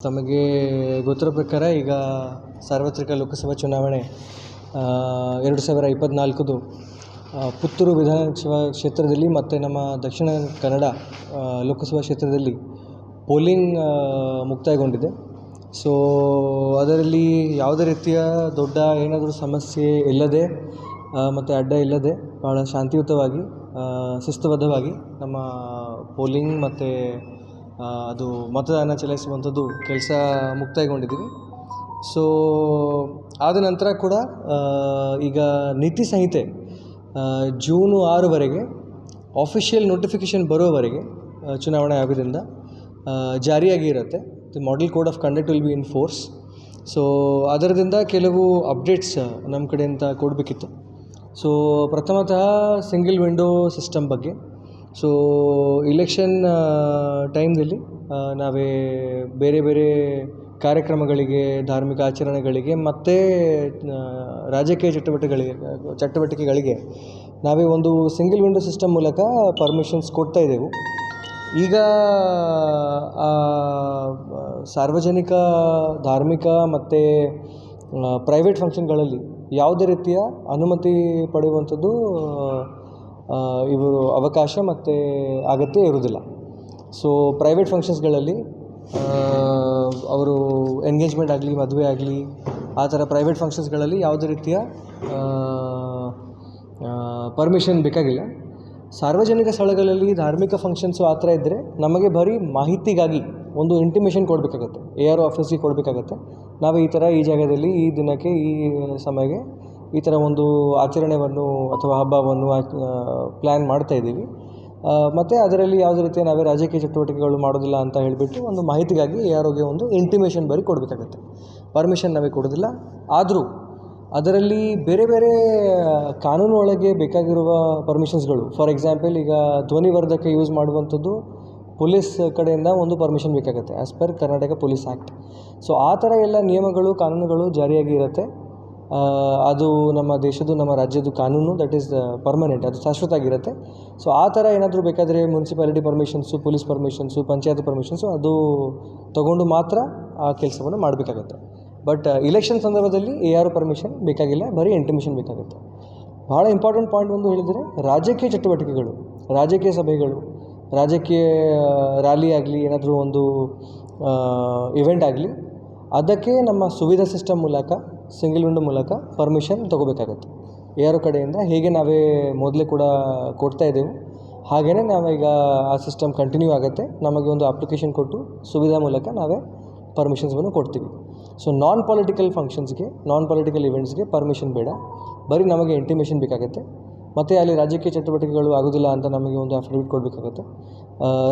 ತಮಗೆ ಗೊತ್ತಿರೋ ಪ್ರಕಾರ ಈಗ ಸಾರ್ವತ್ರಿಕ ಲೋಕಸಭಾ ಚುನಾವಣೆ ಎರಡು ಸಾವಿರ ಇಪ್ಪತ್ತ್ನಾಲ್ಕದು ಪುತ್ತೂರು ವಿಧಾನಸಭಾ ಕ್ಷೇತ್ರದಲ್ಲಿ ಮತ್ತು ನಮ್ಮ ದಕ್ಷಿಣ ಕನ್ನಡ ಲೋಕಸಭಾ ಕ್ಷೇತ್ರದಲ್ಲಿ ಪೋಲಿಂಗ್ ಮುಕ್ತಾಯಗೊಂಡಿದೆ. ಸೊ ಅದರಲ್ಲಿ ಯಾವುದೇ ರೀತಿಯ ದೊಡ್ಡ ಏನಾದರೂ ಸಮಸ್ಯೆ ಇಲ್ಲದೆ ಮತ್ತು ಅಡ್ಡ ಇಲ್ಲದೆ ಭಾಳ ಶಾಂತಿಯುತವಾಗಿ ಶಿಸ್ತುಬದ್ಧವಾಗಿ ನಮ್ಮ ಪೋಲಿಂಗ್ ಮತ್ತು ಅದು ಮತದಾನ ಚಲಾಯಿಸುವಂಥದ್ದು ಕೆಲಸ ಮುಕ್ತಾಯಗೊಂಡಿದ್ದೀವಿ. ಸೊ ಆದ ನಂತರ ಕೂಡ ಈಗ ನೀತಿ ಸಂಹಿತೆ ಜೂನು ಆರುವರೆಗೆ ಆಫಿಷಿಯಲ್ ನೋಟಿಫಿಕೇಷನ್ ಬರೋವರೆಗೆ ಚುನಾವಣೆ ಆಗೋದ್ರಿಂದ ಜಾರಿಯಾಗಿ ಇರುತ್ತೆ. The model code of conduct will be in force so ಅದರದಿಂದ ಕೆಲವು ಅಪ್ಡೇಟ್ಸ್ ನಮ್ಮ ಕಡೆಯಿಂದ ಕೊಡಬೇಕಿತ್ತು. ಸೊ ಪ್ರಥಮತಃ ಸಿಂಗಲ್ ವಿಂಡೋ ಸಿಸ್ಟಮ್ ಬಗ್ಗೆ ಸೊ ಇಲೆಕ್ಷನ್ ಟೈಮ್ದಲ್ಲಿ ನಾವೇ ಬೇರೆ ಬೇರೆ ಕಾರ್ಯಕ್ರಮಗಳಿಗೆ, ಧಾರ್ಮಿಕ ಆಚರಣೆಗಳಿಗೆ, ಮತ್ತು ರಾಜಕೀಯ ಚಟುವಟಿಕೆಗಳಿಗೆ ಚಟುವಟಿಕೆಗಳಿಗೆ ನಾವೇ ಒಂದು ಸಿಂಗಲ್ ವಿಂಡೋ ಸಿಸ್ಟಮ್ ಮೂಲಕ ಪರ್ಮಿಷನ್ಸ್ ಕೊಡ್ತಾ ಇದ್ದೆವು. ಈಗ ಸಾರ್ವಜನಿಕ, ಧಾರ್ಮಿಕ ಮತ್ತು ಪ್ರೈವೇಟ್ ಫಂಕ್ಷನ್ಗಳಲ್ಲಿ ಯಾವುದೇ ರೀತಿಯ ಅನುಮತಿ ಪಡೆಯುವಂಥದ್ದು ಇವರು ಅವಕಾಶ ಮತ್ತು ಅಗತ್ಯ ಇರುವುದಿಲ್ಲ. ಸೊ ಪ್ರೈವೇಟ್ ಫಂಕ್ಷನ್ಸ್ಗಳಲ್ಲಿ ಅವರು ಎಂಗೇಜ್ಮೆಂಟ್ ಆಗಲಿ, ಮದುವೆ ಆಗಲಿ, ಆ ಥರ ಪ್ರೈವೇಟ್ ಫಂಕ್ಷನ್ಸ್ಗಳಲ್ಲಿ ಯಾವುದೇ ರೀತಿಯ ಪರ್ಮಿಷನ್ ಬೇಕಾಗಿಲ್ಲ. ಸಾರ್ವಜನಿಕ ಸ್ಥಳಗಳಲ್ಲಿ ಧಾರ್ಮಿಕ ಫಂಕ್ಷನ್ಸು ಆ ಥರ ಇದ್ದರೆ ನಮಗೆ ಬರೀ ಮಾಹಿತಿಗಾಗಿ ಒಂದು ಇಂಟಿಮೇಷನ್ ಕೊಡಬೇಕಾಗತ್ತೆ. ಎ ಆರ್ ಆಫೀಸಿಗೆ ಕೊಡಬೇಕಾಗತ್ತೆ. ನಾವು ಈ ಥರ ಈ ಜಾಗದಲ್ಲಿ ಈ ದಿನಕ್ಕೆ ಈ ಸಮಯಕ್ಕೆ ಈ ಥರ ಒಂದು ಆಚರಣೆಯನ್ನು ಅಥವಾ ಹಬ್ಬವನ್ನು ಪ್ಲ್ಯಾನ್ ಮಾಡ್ತಾಯಿದ್ದೀವಿ ಮತ್ತು ಅದರಲ್ಲಿ ಯಾವುದೇ ರೀತಿಯ ನಾವೇ ರಾಜಕೀಯ ಚಟುವಟಿಕೆಗಳು ಮಾಡೋದಿಲ್ಲ ಅಂತ ಹೇಳಿಬಿಟ್ಟು ಒಂದು ಮಾಹಿತಿಗಾಗಿ ಯಾರೋಗೆ ಒಂದು ಇಂಟಿಮೇಷನ್ ಬರೀ ಕೊಡಬೇಕಾಗತ್ತೆ. ಪರ್ಮಿಷನ್ ನಾವೇ ಕೊಡೋದಿಲ್ಲ. ಆದರೂ ಅದರಲ್ಲಿ ಬೇರೆ ಬೇರೆ ಕಾನೂನು ಒಳಗೆ ಬೇಕಾಗಿರುವ ಪರ್ಮಿಷನ್ಸ್ಗಳು ಫಾರ್ ಎಕ್ಸಾಂಪಲ್ ಈಗ ಧ್ವನಿವರ್ಧಕ ಯೂಸ್ ಮಾಡುವಂಥದ್ದು ಪೊಲೀಸ್ ಕಡೆಯಿಂದ ಒಂದು ಪರ್ಮಿಷನ್ ಬೇಕಾಗುತ್ತೆ. As per Karnataka police act so ಆ ಥರ ಎಲ್ಲ ನಿಯಮಗಳು, ಕಾನೂನುಗಳು ಜಾರಿಯಾಗಿ ಇರುತ್ತೆ. ಅದು ನಮ್ಮ ದೇಶದ್ದು, ನಮ್ಮ ರಾಜ್ಯದ್ದು ಕಾನೂನು ದಟ್ ಈಸ್ ಪರ್ಮನೆಂಟ್ ಅದು ಶಾಶ್ವತ ಆಗಿರುತ್ತೆ ಸೊ ಆ ಥರ ಏನಾದರೂ ಬೇಕಾದರೆ municipality permissions police permissions panchayat permissions ಅದು ತಗೊಂಡು ಮಾತ್ರ ಆ ಕೆಲಸವನ್ನು ಮಾಡಬೇಕಾಗತ್ತೆ. ಬಟ್ ಇಲೆಕ್ಷನ್ ಸಂದರ್ಭದಲ್ಲಿ ಎ ಆರ್ ಪರ್ಮಿಷನ್ ಬೇಕಾಗಿಲ್ಲ, ಬರೀ ಇಂಟಿಮಿಷನ್ ಬೇಕಾಗುತ್ತೆ. ಭಾಳ ಇಂಪಾರ್ಟೆಂಟ್ ಪಾಯಿಂಟ್ ಒಂದು ಹೇಳಿದರೆ, ರಾಜಕೀಯ ಚಟುವಟಿಕೆಗಳು, ರಾಜಕೀಯ ಸಭೆಗಳು, ರಾಜಕೀಯ ರ್ಯಾಲಿ ಆಗಲಿ, ಏನಾದರೂ ಒಂದು ಇವೆಂಟ್ ಆಗಲಿ, ಅದಕ್ಕೆ ನಮ್ಮ ಸುವಿಧಾ ಸಿಸ್ಟಮ್ ಮೂಲಕ ಸಿಂಗಲ್ ವಿಂಡೋ ಮೂಲಕ ಪರ್ಮಿಷನ್ ತೊಗೋಬೇಕಾಗತ್ತೆ. ಎ ಆರ್ ಕಡೆಯಿಂದ, ಹೇಗೆ ನಾವೇ ಮೊದಲೇ ಕೂಡ ಕೊಡ್ತಾ ಇದ್ದೆವು ಹಾಗೆಯೇ ನಾವೀಗ ಆ ಸಿಸ್ಟಮ್ ಕಂಟಿನ್ಯೂ ಆಗುತ್ತೆ. ನಮಗೆ ಒಂದು ಅಪ್ಲಿಕೇಶನ್ ಕೊಟ್ಟು ಸುವಿಧಾ ಮೂಲಕ ನಾವೇ ಪರ್ಮಿಷನ್ಸನ್ನು ಕೊಡ್ತೀವಿ. ಸೊ ನಾನ್ ಪೊಲಿಟಿಕಲ್ ಫಂಕ್ಷನ್ಸ್ಗೆ ನಾನ್ ಪೊಲಿಟಿಕಲ್ ಇವೆಂಟ್ಸ್ಗೆ ಪರ್ಮಿಷನ್ ಬೇಡ. ಬರೀ ನಮಗೆ ಇಂಟಿಮೇಷನ್ ಬೇಕಾಗುತ್ತೆ. ಮತ್ತು ಅಲ್ಲಿ ರಾಜಕೀಯ ಚಟುವಟಿಕೆಗಳು ಆಗೋದಿಲ್ಲ ಅಂತ ನಮಗೆ ಒಂದು ಅಫಿಡವಿಟ್ ಕೊಡಬೇಕಾಗುತ್ತೆ.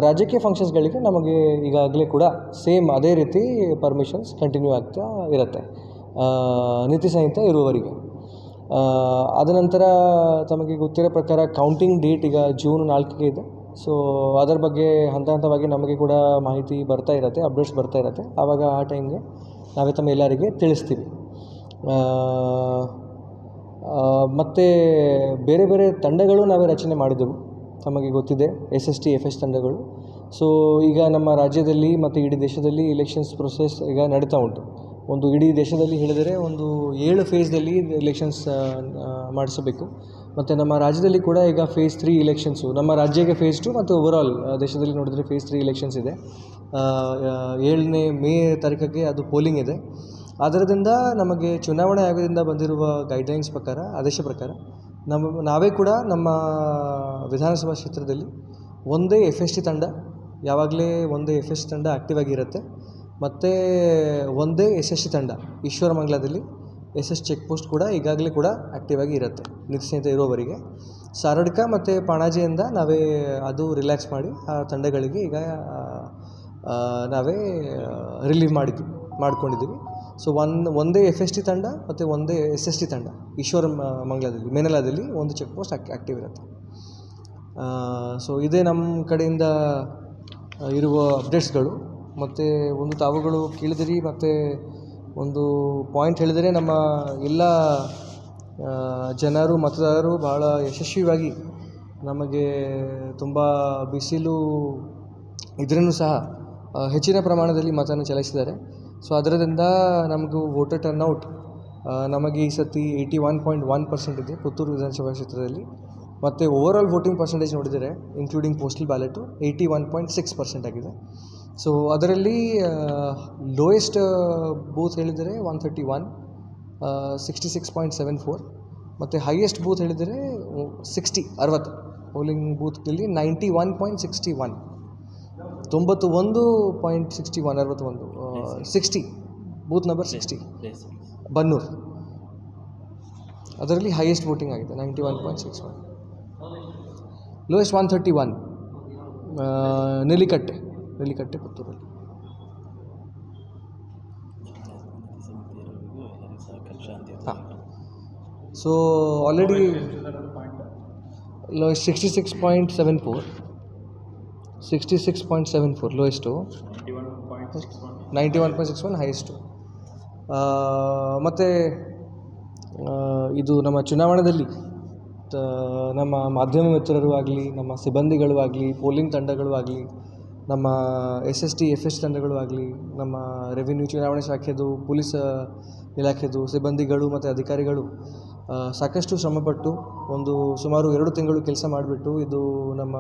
ರಾಜಕೀಯ ಫಂಕ್ಷನ್ಸ್ಗಳಿಗೆ ನಮಗೆ ಈಗಾಗಲೇ ಕೂಡ ಸೇಮ್ ಅದೇ ರೀತಿ ಪರ್ಮಿಷನ್ಸ್ ಕಂಟಿನ್ಯೂ ಆಗ್ತಾ ಇರುತ್ತೆ. ನೀತಿ ಸಂಹಿತೆ ಇರುವವರಿಗೆ. ಅದ ನಂತರ ತಮಗೆ ಗೊತ್ತಿರೋ ಪ್ರಕಾರ ಕೌಂಟಿಂಗ್ ಡೇಟ್ ಈಗ ಜೂನ್ ನಾಲ್ಕಿಗೆ ಇದೆ. ಸೊ ಅದರ ಬಗ್ಗೆ ಹಂತ ಹಂತವಾಗಿ ನಮಗೆ ಕೂಡ ಮಾಹಿತಿ ಬರ್ತಾ ಇರುತ್ತೆ ಅಪ್ಡೇಟ್ಸ್ ಬರ್ತಾ ಇರುತ್ತೆ. ಆವಾಗ ಆ ಟೈಮ್ಗೆ ನಾವೇ ತಮ್ಮ ಎಲ್ಲರಿಗೆ ತಿಳಿಸ್ತೀವಿ. ಮತ್ತು ಬೇರೆ ಬೇರೆ ತಂಡಗಳು ನಾವೇ ರಚನೆ ಮಾಡಿದೆವು. ತಮಗೆ ಗೊತ್ತಿದೆ S S T F S ತಂಡಗಳು. ಸೊ ಈಗ ನಮ್ಮ ರಾಜ್ಯದಲ್ಲಿ ಮತ್ತು ಇಡೀ ದೇಶದಲ್ಲಿ ಇಲೆಕ್ಷನ್ಸ್ ಪ್ರೊಸೆಸ್ ಈಗ ನಡೀತಾ ಉಂಟು. ಒಂದು ಇಡೀ ದೇಶದಲ್ಲಿ ಹೇಳಿದರೆ ಒಂದು ಏಳು ಫೇಸ್ದಲ್ಲಿ ಎಲೆಕ್ಷನ್ಸ್ ಮಾಡಿಸಬೇಕು. ಮತ್ತು ನಮ್ಮ ರಾಜ್ಯದಲ್ಲಿ ಕೂಡ ಈಗ ಫೇಸ್ ತ್ರೀ ಇಲೆಕ್ಷನ್ಸು ನಮ್ಮ ರಾಜ್ಯಕ್ಕೆ ಫೇಸ್ ಟು ಮತ್ತು ಓವರಾಲ್ ದೇಶದಲ್ಲಿ ನೋಡಿದರೆ ಫೇಸ್ ತ್ರೀ ಇಲೆಕ್ಷನ್ಸ್ ಇದೆ. ಏಳನೇ ಮೇ ತಾರೀಕಿಗೆ ಅದು ಪೋಲಿಂಗ್ ಇದೆ. ಅದರದಿಂದ ನಮಗೆ ಚುನಾವಣೆ ಆಯೋಗದಿಂದ ಬಂದಿರುವ ಗೈಡ್ಲೈನ್ಸ್ ಪ್ರಕಾರ, ಆದೇಶ ಪ್ರಕಾರ ನಮ್ಮ ನಾವೇ ಕೂಡ ನಮ್ಮ ವಿಧಾನಸಭಾ ಕ್ಷೇತ್ರದಲ್ಲಿ ಒಂದೇ ಎಫ್ ಎಸ್ ಟಿ ತಂಡ, ಯಾವಾಗಲೇ ಒಂದೇ ಎಫ್ ಎಸ್ ಟಿ ತಂಡ ಆ್ಯಕ್ಟಿವ್ ಆಗಿರುತ್ತೆ. ಮತ್ತು ಒಂದೇ ಎಸ್ ಎಸ್ ಟಿ ತಂಡ ಈಶ್ವರಮಂಗಲದಲ್ಲಿ ಎಸ್ ಎಸ್ ಚೆಕ್ ಪೋಸ್ಟ್ ಕೂಡ ಈಗಾಗಲೇ ಕೂಡ ಆ್ಯಕ್ಟಿವ್ ಆಗಿ ಇರುತ್ತೆ ಸಂಹಿತೆ ಇರೋವರೆಗೆ. ಸಾರಡ್ಕ ಮತ್ತು ಪಾಣಾಜಿಯಿಂದ ನಾವೇ, ಅದು ರಿಲ್ಯಾಕ್ಸ್ ಮಾಡಿ ಆ ತಂಡಗಳಿಗೆ ಈಗ ನಾವೇ ರಿಲೀವ್ ಮಾಡಿದ್ವಿ ಮಾಡ್ಕೊಂಡಿದ್ದೀವಿ ಸೊ ಒನ್, ಒಂದೇ ಎಫ್ ಎಸ್ ಟಿ ತಂಡ ಮತ್ತು ಒಂದೇ ಎಸ್ ಎಸ್ ಟಿ ತಂಡ, ಈಶ್ವರ ಮಂಗಲದಲ್ಲಿ, ಮೇನಲಾದಲ್ಲಿ ಒಂದು ಚೆಕ್ ಪೋಸ್ಟ್ ಆ್ಯಕ್ಟಿವ್ ಇರುತ್ತೆ. ಸೊ ಇದೇ ನಮ್ಮ ಕಡೆಯಿಂದ ಇರುವ ಅಪ್ಡೇಟ್ಸ್ಗಳು ಮತ್ತು ಒಂದು ತಾವುಗಳು ಕೇಳಿದಿರಿ, ಮತ್ತು ಒಂದು ಪಾಯಿಂಟ್ ಹೇಳಿದರೆ ನಮ್ಮ ಎಲ್ಲ ಜನರು, ಮತದಾರರು ಬಹಳ ಯಶಸ್ವಿಯಾಗಿ ನಮಗೆ ತುಂಬ ಬಿಸಿಲು ಇದ್ರೂ ಸಹ ಹೆಚ್ಚಿನ ಪ್ರಮಾಣದಲ್ಲಿ ಮತನ ಚಲಾಯಿಸಿದ್ದಾರೆ. ಸೊ ಅದರಿಂದ ನಮಗೂ ವೋಟರ್ ಟರ್ನ್ಔಟ್ ನಮಗೆ ಈ ಸತಿ eighty one point one percent ಇದೆ ಪುತ್ತೂರು ವಿಧಾನಸಭಾ ಕ್ಷೇತ್ರದಲ್ಲಿ. ಮತ್ತು ಆಲ್ ವೋಟಿಂಗ್ ಪರ್ಸೆಂಟೇಜ್ ನೋಡಿದರೆ including postal ballot eighty one point six percent ಆಗಿದೆ. ಸೊ ಅದರಲ್ಲಿ ಲೋಯೆಸ್ಟ್ ಬೂತ್ ಹೇಳಿದರೆ one thirty one sixty six point seven four ಮತ್ತು ಹೈಯೆಸ್ಟ್ ಬೂತ್ ಹೇಳಿದರೆ ಸಿಕ್ಸ್ಟಿ ಅರವತ್ತು. Polling ಬೂತ್ನಲ್ಲಿ ninety one point sixty one ತೊಂಬತ್ತು ಒಂದು ಪಾಯಿಂಟ್ ಸಿಕ್ಸ್ಟಿ ಒನ್ ಅರವತ್ತೊಂದು sixty booth number sixty Bannur ಅದರಲ್ಲಿ ಹೈಯೆಸ್ಟ್ ವೋಟಿಂಗ್ ಆಗಿದೆ ninety one point six one lowest one thirty one Nelikatte Nelikatte ಪುತ್ತೂರಲ್ಲಿ. ಹಾಂ. So already low sixty six point seven four sixty six point seven four lowest ninety one point six one highest ಮತ್ತು ಇದು ನಮ್ಮ ಚುನಾವಣೆಯಲ್ಲಿ ನಮ್ಮ ಮಾಧ್ಯಮ ಮಿತ್ರರು ಆಗಲಿ, ನಮ್ಮ ಸಿಬ್ಬಂದಿಗಳು ಆಗಲಿ ಪೋಲಿಂಗ್ ತಂಡಗಳು ಆಗಲಿ ನಮ್ಮ S S T, F S ತಂಡಗಳು ಆಗಲಿ, ನಮ್ಮ ರೆವಿನ್ಯೂ ಚುನಾವಣೆ ಶಾಖೆದು, ಪೊಲೀಸ್ ಇಲಾಖೆದು, ಸಿಬ್ಬಂದಿಗಳು ಮತ್ತು ಅಧಿಕಾರಿಗಳು ಸಾಕಷ್ಟು ಶ್ರಮಪಟ್ಟು ಒಂದು ಸುಮಾರು ಎರಡು ತಿಂಗಳು ಕೆಲಸ ಮಾಡಿಬಿಟ್ಟು ಇದು ನಮ್ಮ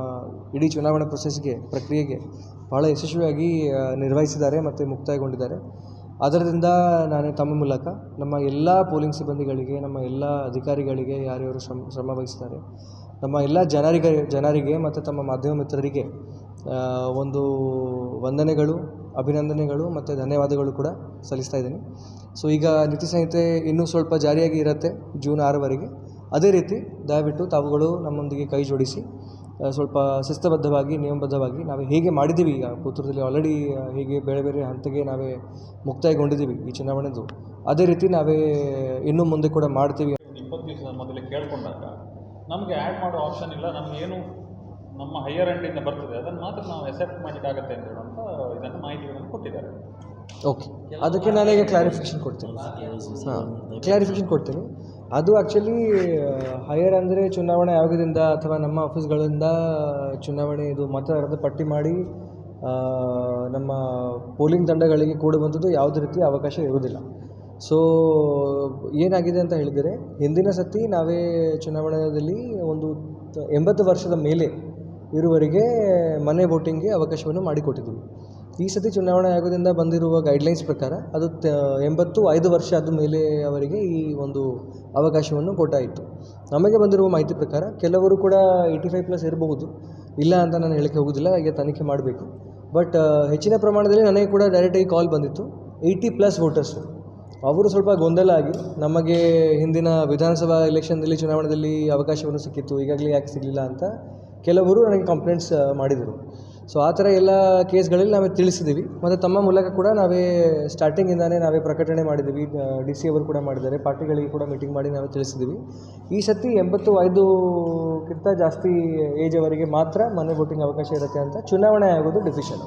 ಇಡೀ ಚುನಾವಣಾ ಪ್ರೊಸೆಸ್ಗೆ ಪ್ರಕ್ರಿಯೆಗೆ ಭಾಳ ಯಶಸ್ವಿಯಾಗಿ ನಿರ್ವಹಿಸಿದ್ದಾರೆ ಮತ್ತು ಮುಕ್ತಾಯಗೊಂಡಿದ್ದಾರೆ. ಅದರಿಂದ ನಾನು ತಮ್ಮ ಮೂಲಕ ನಮ್ಮ ಎಲ್ಲ ಪೋಲಿಂಗ್ ಸಿಬ್ಬಂದಿಗಳಿಗೆ, ನಮ್ಮ ಎಲ್ಲ ಅಧಿಕಾರಿಗಳಿಗೆ ಯಾರ್ಯಾರು ಶ್ರಮ ಶ್ರಮ ವಹಿಸ್ತಾರೆ, ನಮ್ಮ ಎಲ್ಲ ಜನರಿಗೆ ಜನರಿಗೆ ಮತ್ತು ತಮ್ಮ ಮಾಧ್ಯಮ ಮಿತ್ರರಿಗೆ ಒಂದು ವಂದನೆಗಳು, ಅಭಿನಂದನೆಗಳು ಮತ್ತು ಧನ್ಯವಾದಗಳು ಕೂಡ ಸಲ್ಲಿಸ್ತಾ ಇದ್ದೀನಿ. ಸೊ ಈಗ ನೀತಿ ಸಂಹಿತೆ ಇನ್ನೂ ಸ್ವಲ್ಪ ಜಾರಿಯಾಗಿ ಇರುತ್ತೆ ಜೂನ್ ಆರವರೆಗೆ. ಅದೇ ರೀತಿ ದಯವಿಟ್ಟು ತಾವುಗಳು ನಮ್ಮೊಂದಿಗೆ ಕೈ ಜೋಡಿಸಿ ಸ್ವಲ್ಪ ಶಿಸ್ತಬದ್ಧವಾಗಿ, ನಿಯಮಬದ್ಧವಾಗಿ ನಾವು ಹೇಗೆ ಮಾಡಿದ್ದೀವಿ? ಈಗ ಪುತ್ರದಲ್ಲಿ ಆಲ್ರೆಡಿ ಹೀಗೆ ಬೇರೆ ಬೇರೆ ಹಂತಕ್ಕೆ ನಾವೇ ಮುಕ್ತಾಯಗೊಂಡಿದ್ದೀವಿ ಈ ಚುನಾವಣೆದು. ಅದೇ ರೀತಿ ನಾವೇ ಇನ್ನೂ ಮುಂದೆ ಕೂಡ ಮಾಡ್ತೀವಿ. ಇಪ್ಪತ್ತು ದಿವಸ ಮೊದಲೇ ಕೇಳ್ಕೊಂಡಾಗ ನಮಗೆ ಆ್ಯಡ್ ಮಾಡೋ ಆಪ್ಷನ್ ಇಲ್ಲ ನಮಗೇನು ನಮ್ಮ ಹೈಯರ್ ಎಂಡಿಂದ ಬರ್ತದೆ. ಅದನ್ನು ಮಾತ್ರ ನಾವು ಎಕ್ಸೆಪ್ಟ್ ಮಾಡಲಿಕ್ಕಾಗತ್ತೆ ಅಂತ ಹೇಳುವಂಥ ಇದನ್ನು ಮಾಹಿತಿಗಳನ್ನು ಕೊಟ್ಟಿದ್ದಾರೆ. ಓಕೆ ಅದಕ್ಕೆ ನಾನೀಗ ಕ್ಲಾರಿಫಿಕೇಶನ್ ಕೊಡ್ತೀನಿ. ಹಾಂ ಕ್ಲಾರಿಫಿಕೇಶನ್ ಕೊಡ್ತೀನಿ. ಅದು ಆ್ಯಕ್ಚುಲಿ ಹೈಯರ್ ಅಂದರೆ ಚುನಾವಣೆ ಆಯೋಗದಿಂದ ಅಥವಾ ನಮ್ಮ ಆಫೀಸ್ಗಳಿಂದ ಚುನಾವಣೆ ಇದು ಮತದಾರರ ಪಟ್ಟಿ ಮಾಡಿ ನಮ್ಮ ಪೋಲಿಂಗ್ ತಂಡಗಳಿಗೆ ಕೊಡುವಂಥದ್ದು ಯಾವುದೇ ರೀತಿ ಅವಕಾಶ ಇರುವುದಿಲ್ಲ. ಸೊ ಏನಾಗಿದೆ ಅಂತ ಹೇಳಿದರೆ, ಹಿಂದಿನ ಸತಿ ನಾವೇ ಚುನಾವಣೆಯಲ್ಲಿ ಒಂದು ಎಂಬತ್ತು ವರ್ಷದ ಮೇಲೆ ಇರುವವರೆಗೆ ಮನೆ ವೋಟಿಂಗ್ಗೆ ಅವಕಾಶವನ್ನು ಮಾಡಿಕೊಟ್ಟಿದ್ದೀವಿ ಈ ಸತಿ ಚುನಾವಣೆ ಆಯೋಗದಿಂದ ಬಂದಿರುವ ಗೈಡ್ಲೈನ್ಸ್ ಪ್ರಕಾರ ಅದು ತ, ಎಂಬತ್ತು, ಐದು ವರ್ಷ ಆದ ಮೇಲೆ ಅವರಿಗೆ ಈ ಒಂದು ಅವಕಾಶವನ್ನು ಕೊಟ್ಟಾಯಿತು. ನಮಗೆ ಬಂದಿರುವ ಮಾಹಿತಿ ಪ್ರಕಾರ ಕೆಲವರು ಕೂಡ ಏಯ್ಟಿ ಫೈವ್ ಪ್ಲಸ್ ಇರಬಹುದು. ಇಲ್ಲ ಅಂತ ನಾನು ಹೇಳಕ್ಕೆ ಹೋಗೋದಿಲ್ಲ, ಹಾಗೆ ತನಿಖೆ ಮಾಡಬೇಕು. ಬಟ್ ಹೆಚ್ಚಿನ ಪ್ರಮಾಣದಲ್ಲಿ ನನಗೆ ಕೂಡ ಡೈರೆಕ್ಟಾಗಿ ಕಾಲ್ ಬಂದಿತ್ತು. ಏಯ್ಟಿ ಪ್ಲಸ್ ವೋಟರ್ಸು ಅವರು ಸ್ವಲ್ಪ ಗೊಂದಲ ಆಗಿ ನಮಗೆ ಹಿಂದಿನ ವಿಧಾನಸಭಾ ಎಲೆಕ್ಷನ್ದಲ್ಲಿ ಚುನಾವಣೆಯಲ್ಲಿ ಅವಕಾಶವನ್ನು ಸಿಕ್ಕಿತ್ತು, ಈಗಾಗಲೇ ಯಾಕೆ ಸಿಗಲಿಲ್ಲ ಅಂತ ಕೆಲವರು ನನಗೆ ಕಂಪ್ಲೇಂಟ್ಸ್ ಮಾಡಿದರು. ಸೊ ಆ ಥರ ಎಲ್ಲ ಕೇಸ್ಗಳಲ್ಲಿ ನಾವೇ ತಿಳಿಸಿದ್ದೀವಿ. ಮತ್ತು ತಮ್ಮ ಮೂಲಕ ಕೂಡ ನಾವೇ ಸ್ಟಾರ್ಟಿಂಗಿಂದಾನೇ ನಾವೇ ಪ್ರಕಟಣೆ ಮಾಡಿದ್ದೀವಿ. ಡಿ ಸಿ ಅವರು ಕೂಡ ಮಾಡಿದ್ದಾರೆ. ಪಾರ್ಟಿಗಳಿಗೆ ಕೂಡ ಮೀಟಿಂಗ್ ಮಾಡಿ ನಾವೇ ತಿಳಿಸಿದ್ದೀವಿ. ಈ ಸತಿ ಎಂಬತ್ತು ಐದುಕ್ಕಿಂತ ಜಾಸ್ತಿ ಏಜ್ ಅವರಿಗೆ ಮಾತ್ರ ಮನೆ ವೋಟಿಂಗ್ ಅವಕಾಶ ಇರುತ್ತೆ ಅಂತ ಚುನಾವಣೆ ಆಗೋದು ಡಿಸಿಷನ್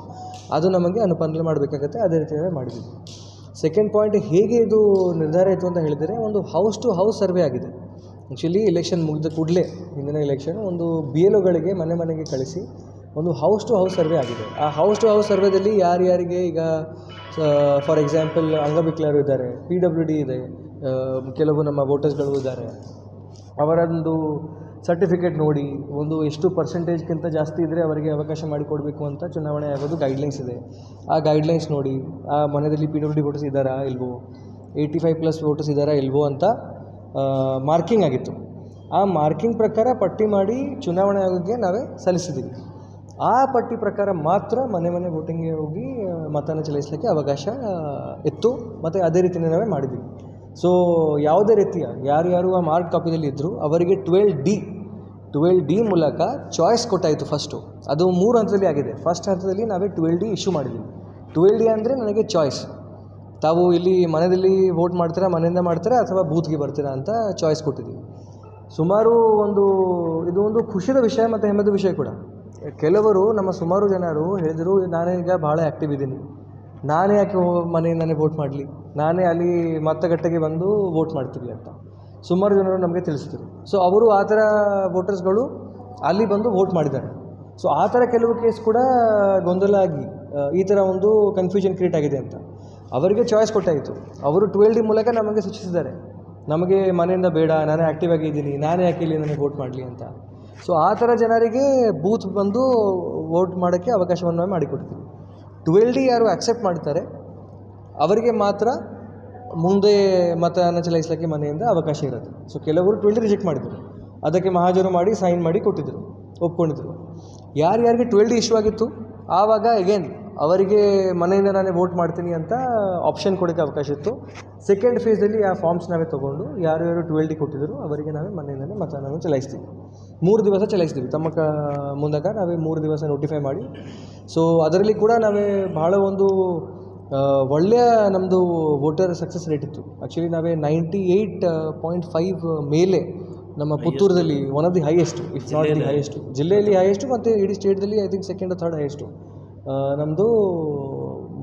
ಅದು ನಮಗೆ ಅನುಪಾಲನೆ ಮಾಡಬೇಕಾಗತ್ತೆ. ಅದೇ ರೀತಿಯಾಗಿ ಮಾಡಿದ್ದೀವಿ. ಸೆಕೆಂಡ್ ಪಾಯಿಂಟ್ ಹೇಗೆ ಇದು ನಿರ್ಧಾರ ಆಯಿತು ಅಂತ ಹೇಳಿದರೆ, ಒಂದು ಹೌಸ್ ಟು ಹೌಸ್ ಸರ್ವೆ ಆಗಿದೆ. ಆ್ಯಕ್ಚುಲಿ ಇಲೆಕ್ಷನ್ ಮುಗಿದ ಕೂಡಲೇ ಹಿಂದಿನ ಎಲೆಕ್ಷನ್ ಒಂದು ಬಿ ಎಲ್ ಒಗಳಿಗೆ ಮನೆ ಮನೆಗೆ ಕಳಿಸಿ ಒಂದು ಹೌಸ್ ಟು ಹೌಸ್ ಸರ್ವೆ ಆಗಿದೆ. ಆ ಹೌಸ್ ಟು ಹೌಸ್ ಸರ್ವೆದಲ್ಲಿ ಯಾರ್ಯಾರಿಗೆ ಈಗ ಫಾರ್ ಎಕ್ಸಾಂಪಲ್ ಅಂಗವಿಕಲರು ಇದ್ದಾರೆ ಪಿ ಡಬ್ಲ್ಯೂ ಡಿ ಇದೆ ಕೆಲವು ನಮ್ಮ ವೋಟರ್ಸ್ಗಳು ಇದ್ದಾರೆ. ಅವರೊಂದು ಸರ್ಟಿಫಿಕೇಟ್ ನೋಡಿ, ಒಂದು ಎಷ್ಟು ಪರ್ಸೆಂಟೇಜ್ಗಿಂತ ಜಾಸ್ತಿ ಇದ್ದರೆ ಅವರಿಗೆ ಅವಕಾಶ ಮಾಡಿಕೊಡಬೇಕು ಅಂತ ಚುನಾವಣೆ ಆಗೋದು ಗೈಡ್ಲೈನ್ಸ್ ಇದೆ. ಆ ಗೈಡ್ಲೈನ್ಸ್ ನೋಡಿ, ಆ ಮನೆಯಲ್ಲಿ ಪಿ ಡಬ್ಲ್ಯೂ ಡಿ ವೋಟರ್ಸ್ ಇದ್ದಾರಾ ಇಲ್ವೋ ಏಯ್ಟಿ ಫೈವ್ ಪ್ಲಸ್ ವೋಟರ್ಸ್ ಇದ್ದಾರಾ ಇಲ್ವೋ ಅಂತ ಮಾರ್ಕಿಂಗ್ ಆಗಿತ್ತು. ಆ ಮಾರ್ಕಿಂಗ್ ಪ್ರಕಾರ ಪಟ್ಟಿ ಮಾಡಿ ಚುನಾವಣೆ ಆಯೋಗಕ್ಕೆ ನಾವೇ ಸಲ್ಲಿಸಿದ್ದೀವಿ. ಆ ಪಟ್ಟಿ ಪ್ರಕಾರ ಮಾತ್ರ ಮನೆ ಮನೆ ವೋಟಿಂಗ್ಗೆ ಹೋಗಿ ಮತನ ಚಲಾಯಿಸಲಿಕ್ಕೆ ಅವಕಾಶ ಇತ್ತು. ಮತ್ತು ಅದೇ ರೀತಿಯೇ ನಾವೇ ಮಾಡಿದ್ವಿ ಸೊ ಯಾವುದೇ ರೀತಿಯ, ಯಾರ್ಯಾರು ಆ ಮಾರ್ಕ್ ಕಾಪಿಯಲ್ಲಿ ಇದ್ದರು ಅವರಿಗೆ ಟ್ವೆಲ್ ಡಿ ಟ್ವೆಲ್ ಡಿ ಮೂಲಕ ಚಾಯ್ಸ್ ಕೊಟ್ಟಾಯಿತು ಫಸ್ಟು. ಅದು ಮೂರು ಹಂತದಲ್ಲಿ ಆಗಿದೆ. ಫಸ್ಟ್ ಹಂತದಲ್ಲಿ ನಾವೇ ಟ್ವೆಲ್ ಡಿ ಇಶ್ಯೂ ಮಾಡಿದ್ವಿ ಟ್ವೆಲ್ ಡಿ ಅಂದರೆ ನನಗೆ ಚಾಯ್ಸ್. ತಾವು ಇಲ್ಲಿ ಮನೆಯಲ್ಲಿ ವೋಟ್ ಮಾಡ್ತೀರಾ, ಮನೆಯಿಂದ ಮಾಡ್ತೀರಾ ಅಥವಾ ಬೂತ್ಗೆ ಬರ್ತೀರಾ ಅಂತ ಚಾಯ್ಸ್ ಕೊಟ್ಟಿದ್ದೀವಿ. ಸುಮಾರು ಒಂದು, ಇದು ಒಂದು ಖುಷಿದ ವಿಷಯ ಮತ್ತು ಹೆಮ್ಮೆದ ವಿಷಯ ಕೂಡ. ಕೆಲವರು, ನಮ್ಮ ಸುಮಾರು ಜನರು ಹೇಳಿದರು ನಾನೀಗ ಭಾಳ ಆ್ಯಕ್ಟಿವ್ ಇದ್ದೀನಿ. ನಾನೇ ಯಾಕೆ ಮನೆಯಿಂದನೇ ವೋಟ್ ಮಾಡಲಿ? ನಾನೇ ಅಲ್ಲಿ ಮತಗಟ್ಟೆಗೆ ಬಂದು ವೋಟ್ ಮಾಡ್ತೀವಿ ಅಂತ. ಸುಮಾರು ಜನರು ನಮಗೆ ತಿಳಿಸಿದರು. ಸೊ ಅವರು ಆ ಥರ ವೋಟರ್ಸ್ಗಳು ಅಲ್ಲಿ ಬಂದು ವೋಟ್ ಮಾಡಿದ್ದಾರೆ. ಸೊ ಆ ಥರ ಕೆಲವು ಕೇಸ್ ಕೂಡ ಗೊಂದಲ ಆಗಿ ಈ ಥರ ಒಂದು ಕನ್ಫ್ಯೂಷನ್ ಕ್ರಿಯೇಟ್ ಆಗಿದೆ ಅಂತ. ಅವರಿಗೆ ಚಾಯ್ಸ್ ಕೊಟ್ಟಾಯಿತು. ಅವರು ಟ್ವೆಲ್ ಡಿ ಮೂಲಕ ನಮಗೆ ಸೂಚಿಸಿದ್ದಾರೆ. ನಮಗೆ ಮನೆಯಿಂದ ಬೇಡ, ನಾನೇ ಆ್ಯಕ್ಟಿವ್ ಆಗಿದ್ದೀನಿ, ನಾನೇ ಯಾಕೆ ಇಲ್ಲಿ ನನಗೆ ವೋಟ್ ಮಾಡಲಿ ಅಂತ. ಸೊ ಆ ಥರ ಜನರಿಗೆ ಬೂತ್ ಬಂದು ವೋಟ್ ಮಾಡೋಕ್ಕೆ ಅವಕಾಶವನ್ನು ಮಾಡಿಕೊಡ್ತೀವಿ. ಟ್ವೆಲ್ ಡಿ ಯಾರು ಆಕ್ಸೆಪ್ಟ್ ಮಾಡ್ತಾರೆ, ಅವರಿಗೆ ಮಾತ್ರ ಮುಂದೆ ಮತನ ಚಲಾಯಿಸ್ಲಿಕ್ಕೆ ಮನೆಯಿಂದ ಅವಕಾಶ ಇರುತ್ತೆ. ಸೊ ಕೆಲವರು ಟ್ವೆಲ್ ರಿಜೆಕ್ಟ್ ಮಾಡಿದರು. ಅದಕ್ಕೆ ಮಹಾಜರು ಮಾಡಿ ಸೈನ್ ಮಾಡಿ ಕೊಟ್ಟಿದ್ದರು ಒಪ್ಕೊಂಡಿದ್ರು. ಯಾರ್ಯಾರಿಗೆ ಟ್ವೆಲ್ ಡಿ ಇಶ್ಯೂ ಆಗಿತ್ತು? ಆವಾಗ ಎಗೇನ್ ಅವರಿಗೆ ಮನೆಯಿಂದ ನಾನೇ ವೋಟ್ ಮಾಡ್ತೀನಿ ಅಂತ ಆಪ್ಷನ್ ಕೊಡೋಕ್ಕೆ ಅವಕಾಶ ಇತ್ತು. ಸೆಕೆಂಡ್ ಫೇಸಲ್ಲಿ ಆ ಫಾರ್ಮ್ಸ್ ನಾವೇ ತೊಗೊಂಡು ಯಾರು ಯಾರು ಟ್ವೆಲ್ ಡಿ ಕೊಟ್ಟಿದ್ರು ಅವರಿಗೆ ನಾವೇ ಮನೆಯಿಂದಲೇ ಮತದಾನವನ್ನು ಚಲಾಯಿಸ್ತೀವಿ. ಮೂರು ದಿವಸ ಚಲಾಯಿಸ್ತೀವಿ. ತಮ್ಮ ಕ ಮುಂದಕ ನಾವೇ ಮೂರು ದಿವಸ ನೋಟಿಫೈ ಮಾಡಿ. ಸೊ ಅದರಲ್ಲಿ ಕೂಡ ನಾವೇ ಬಹಳ ಒಂದು ಒಳ್ಳೆಯ ನಮ್ಮದು ವೋಟರ್ ಸಕ್ಸಸ್ ರೇಟ್ ಇತ್ತು. ಆ್ಯಕ್ಚುಲಿ ನಾವೇ ನೈಂಟಿ ಏಯ್ಟ್ ಪಾಯಿಂಟ್ ಫೈವ್ ಮೇಲೆ ನಮ್ಮ ಪುತ್ತೂರದಲ್ಲಿ one of the highest if not the highest ಜಿಲ್ಲೆಯಲ್ಲಿ ಹೈಯೆಸ್ಟು ಮತ್ತು ಇಡೀ ಸ್ಟೇಟ್ದಲ್ಲಿ I think second third highest ನಮ್ಮದು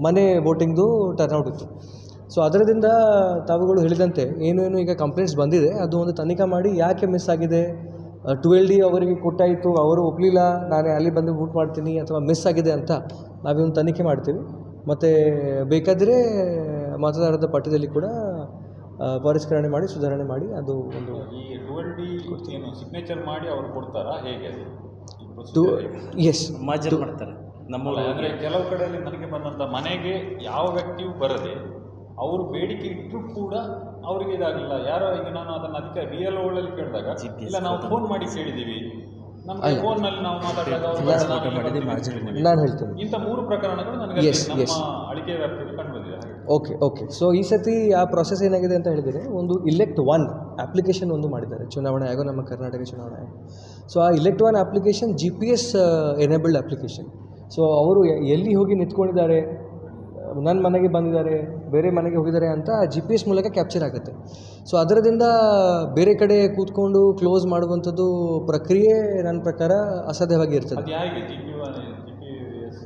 ಮನೆ ಬೋಟಿಂಗ್ದು ಟರ್ನ್ಔಟ್ ಇತ್ತು. ಸೊ ಅದರಿಂದ ತಾವುಗಳು ಹೇಳಿದಂತೆ ಏನೇನು ಈಗ ಕಂಪ್ಲೇಂಟ್ಸ್ ಬಂದಿದೆ ಅದು ಒಂದು ತನಿಖಾ ಮಾಡಿ ಯಾಕೆ ಮಿಸ್ ಆಗಿದೆ? ಟ್ವೆಲ್ ಡಿ ಅವರಿಗೆ ಕೊಟ್ಟಾಯಿತು ಅವರು ಒಪ್ಪಲಿಲ್ಲ ನಾನೇ ಅಲ್ಲಿ ಬಂದು ವೋಟ್ ಮಾಡ್ತೀನಿ ಅಥವಾ ಮಿಸ್ ಆಗಿದೆ ಅಂತ ನಾವೊಂದು ತನಿಖೆ ಮಾಡ್ತೀವಿ. ಮತ್ತು ಬೇಕಾದರೆ ಮತದಾರರ ಪಠ್ಯದಲ್ಲಿ ಕೂಡ ಪರಿಷ್ಕರಣೆ ಮಾಡಿ ಸುಧಾರಣೆ ಮಾಡಿ ಅದು ಒಂದು ಈ ಟ್ವೆಲ್ ಡಿ ಏನು ಸಿಗ್ನೇಚರ್ ಮಾಡಿ ಅವ್ರು ಕೊಡ್ತಾರಾ? ಹೇಗೆ ಟು ಎಸ್ ಮಾಜರ್ ಮಾಡ್ತಾರೆ. ನಮ್ಮೂರು ಅಂದರೆ ಕೆಲವು ಕಡೆಯಲ್ಲಿ ನನಗೆ ಬಂದಂಥ ಮನೆಗೆ ಯಾವ ವ್ಯಕ್ತಿಯೂ ಬರದೆ ಅವರು ಬೇಡಿಕೆ ಇಟ್ಟರು ಕೂಡ ಅವರಿಗೆ ಇದಾಗಲಿಲ್ಲ ಯಾರೋ ಈಗ ನಾನು ಅದನ್ನು ಅದಕ್ಕೆ ಬಿ ಎಲ್ ಅಲ್ಲಿ ಕೇಳಿದಾಗ ಇಲ್ಲ ನಾವು ಫೋನ್ ಮಾಡಿ ಕೇಳಿದ್ದೀವಿ ನಮಗೆ ಫೋನ್ನಲ್ಲಿ ನಾವು ಮಾತಾಡಿದಾಗ ಇಂಥ ಮೂರು ಪ್ರಕರಣಗಳು ನನಗೆ. ನಮ್ಮ ಅಳಿಕೆ ವ್ಯಾಪ್ತಿಯಲ್ಲಿ ಕಂಡುಬಂದಿದೆ. ಓಕೆ ಓಕೆ ಸೊ ಈ ಸತಿ ಆ ಪ್ರೋಸೆಸ್ ಏನಾಗಿದೆ ಅಂತ ಹೇಳಿದರೆ ಒಂದು ಇಲೆಕ್ಟ್ ಒನ್ ಅಪ್ಲಿಕೇಶನ್ ಒಂದು ಮಾಡಿದ್ದಾರೆ. ಚುನಾವಣೆ ಆಗೋ ನಮ್ಮ ಕರ್ನಾಟಕ ಚುನಾವಣೆ ಆಯೋಗ. ಸೊ ಆ elect one application G P S enabled application so ಅವರು ಎಲ್ಲಿ ಹೋಗಿ ನಿಂತ್ಕೊಂಡಿದ್ದಾರೆ ನನ್ನ ಮನೆಗೆ ಬಂದಿದ್ದಾರೆ ಬೇರೆ ಮನೆಗೆ ಹೋಗಿದ್ದಾರೆ ಅಂತ ಜಿ ಪಿ ಎಸ್ ಮೂಲಕ ಕ್ಯಾಪ್ಚರ್ ಆಗುತ್ತೆ. ಸೊ ಅದರದಿಂದ ಬೇರೆ ಕಡೆ ಕೂತ್ಕೊಂಡು ಕ್ಲೋಸ್ ಮಾಡುವಂಥದ್ದು ಪ್ರಕ್ರಿಯೆ ನನ್ನ ಪ್ರಕಾರ ಅಸಾಧ್ಯವಾಗಿ ಇರ್ತದೆ ಅದು ಹೇಗೆ G P G P S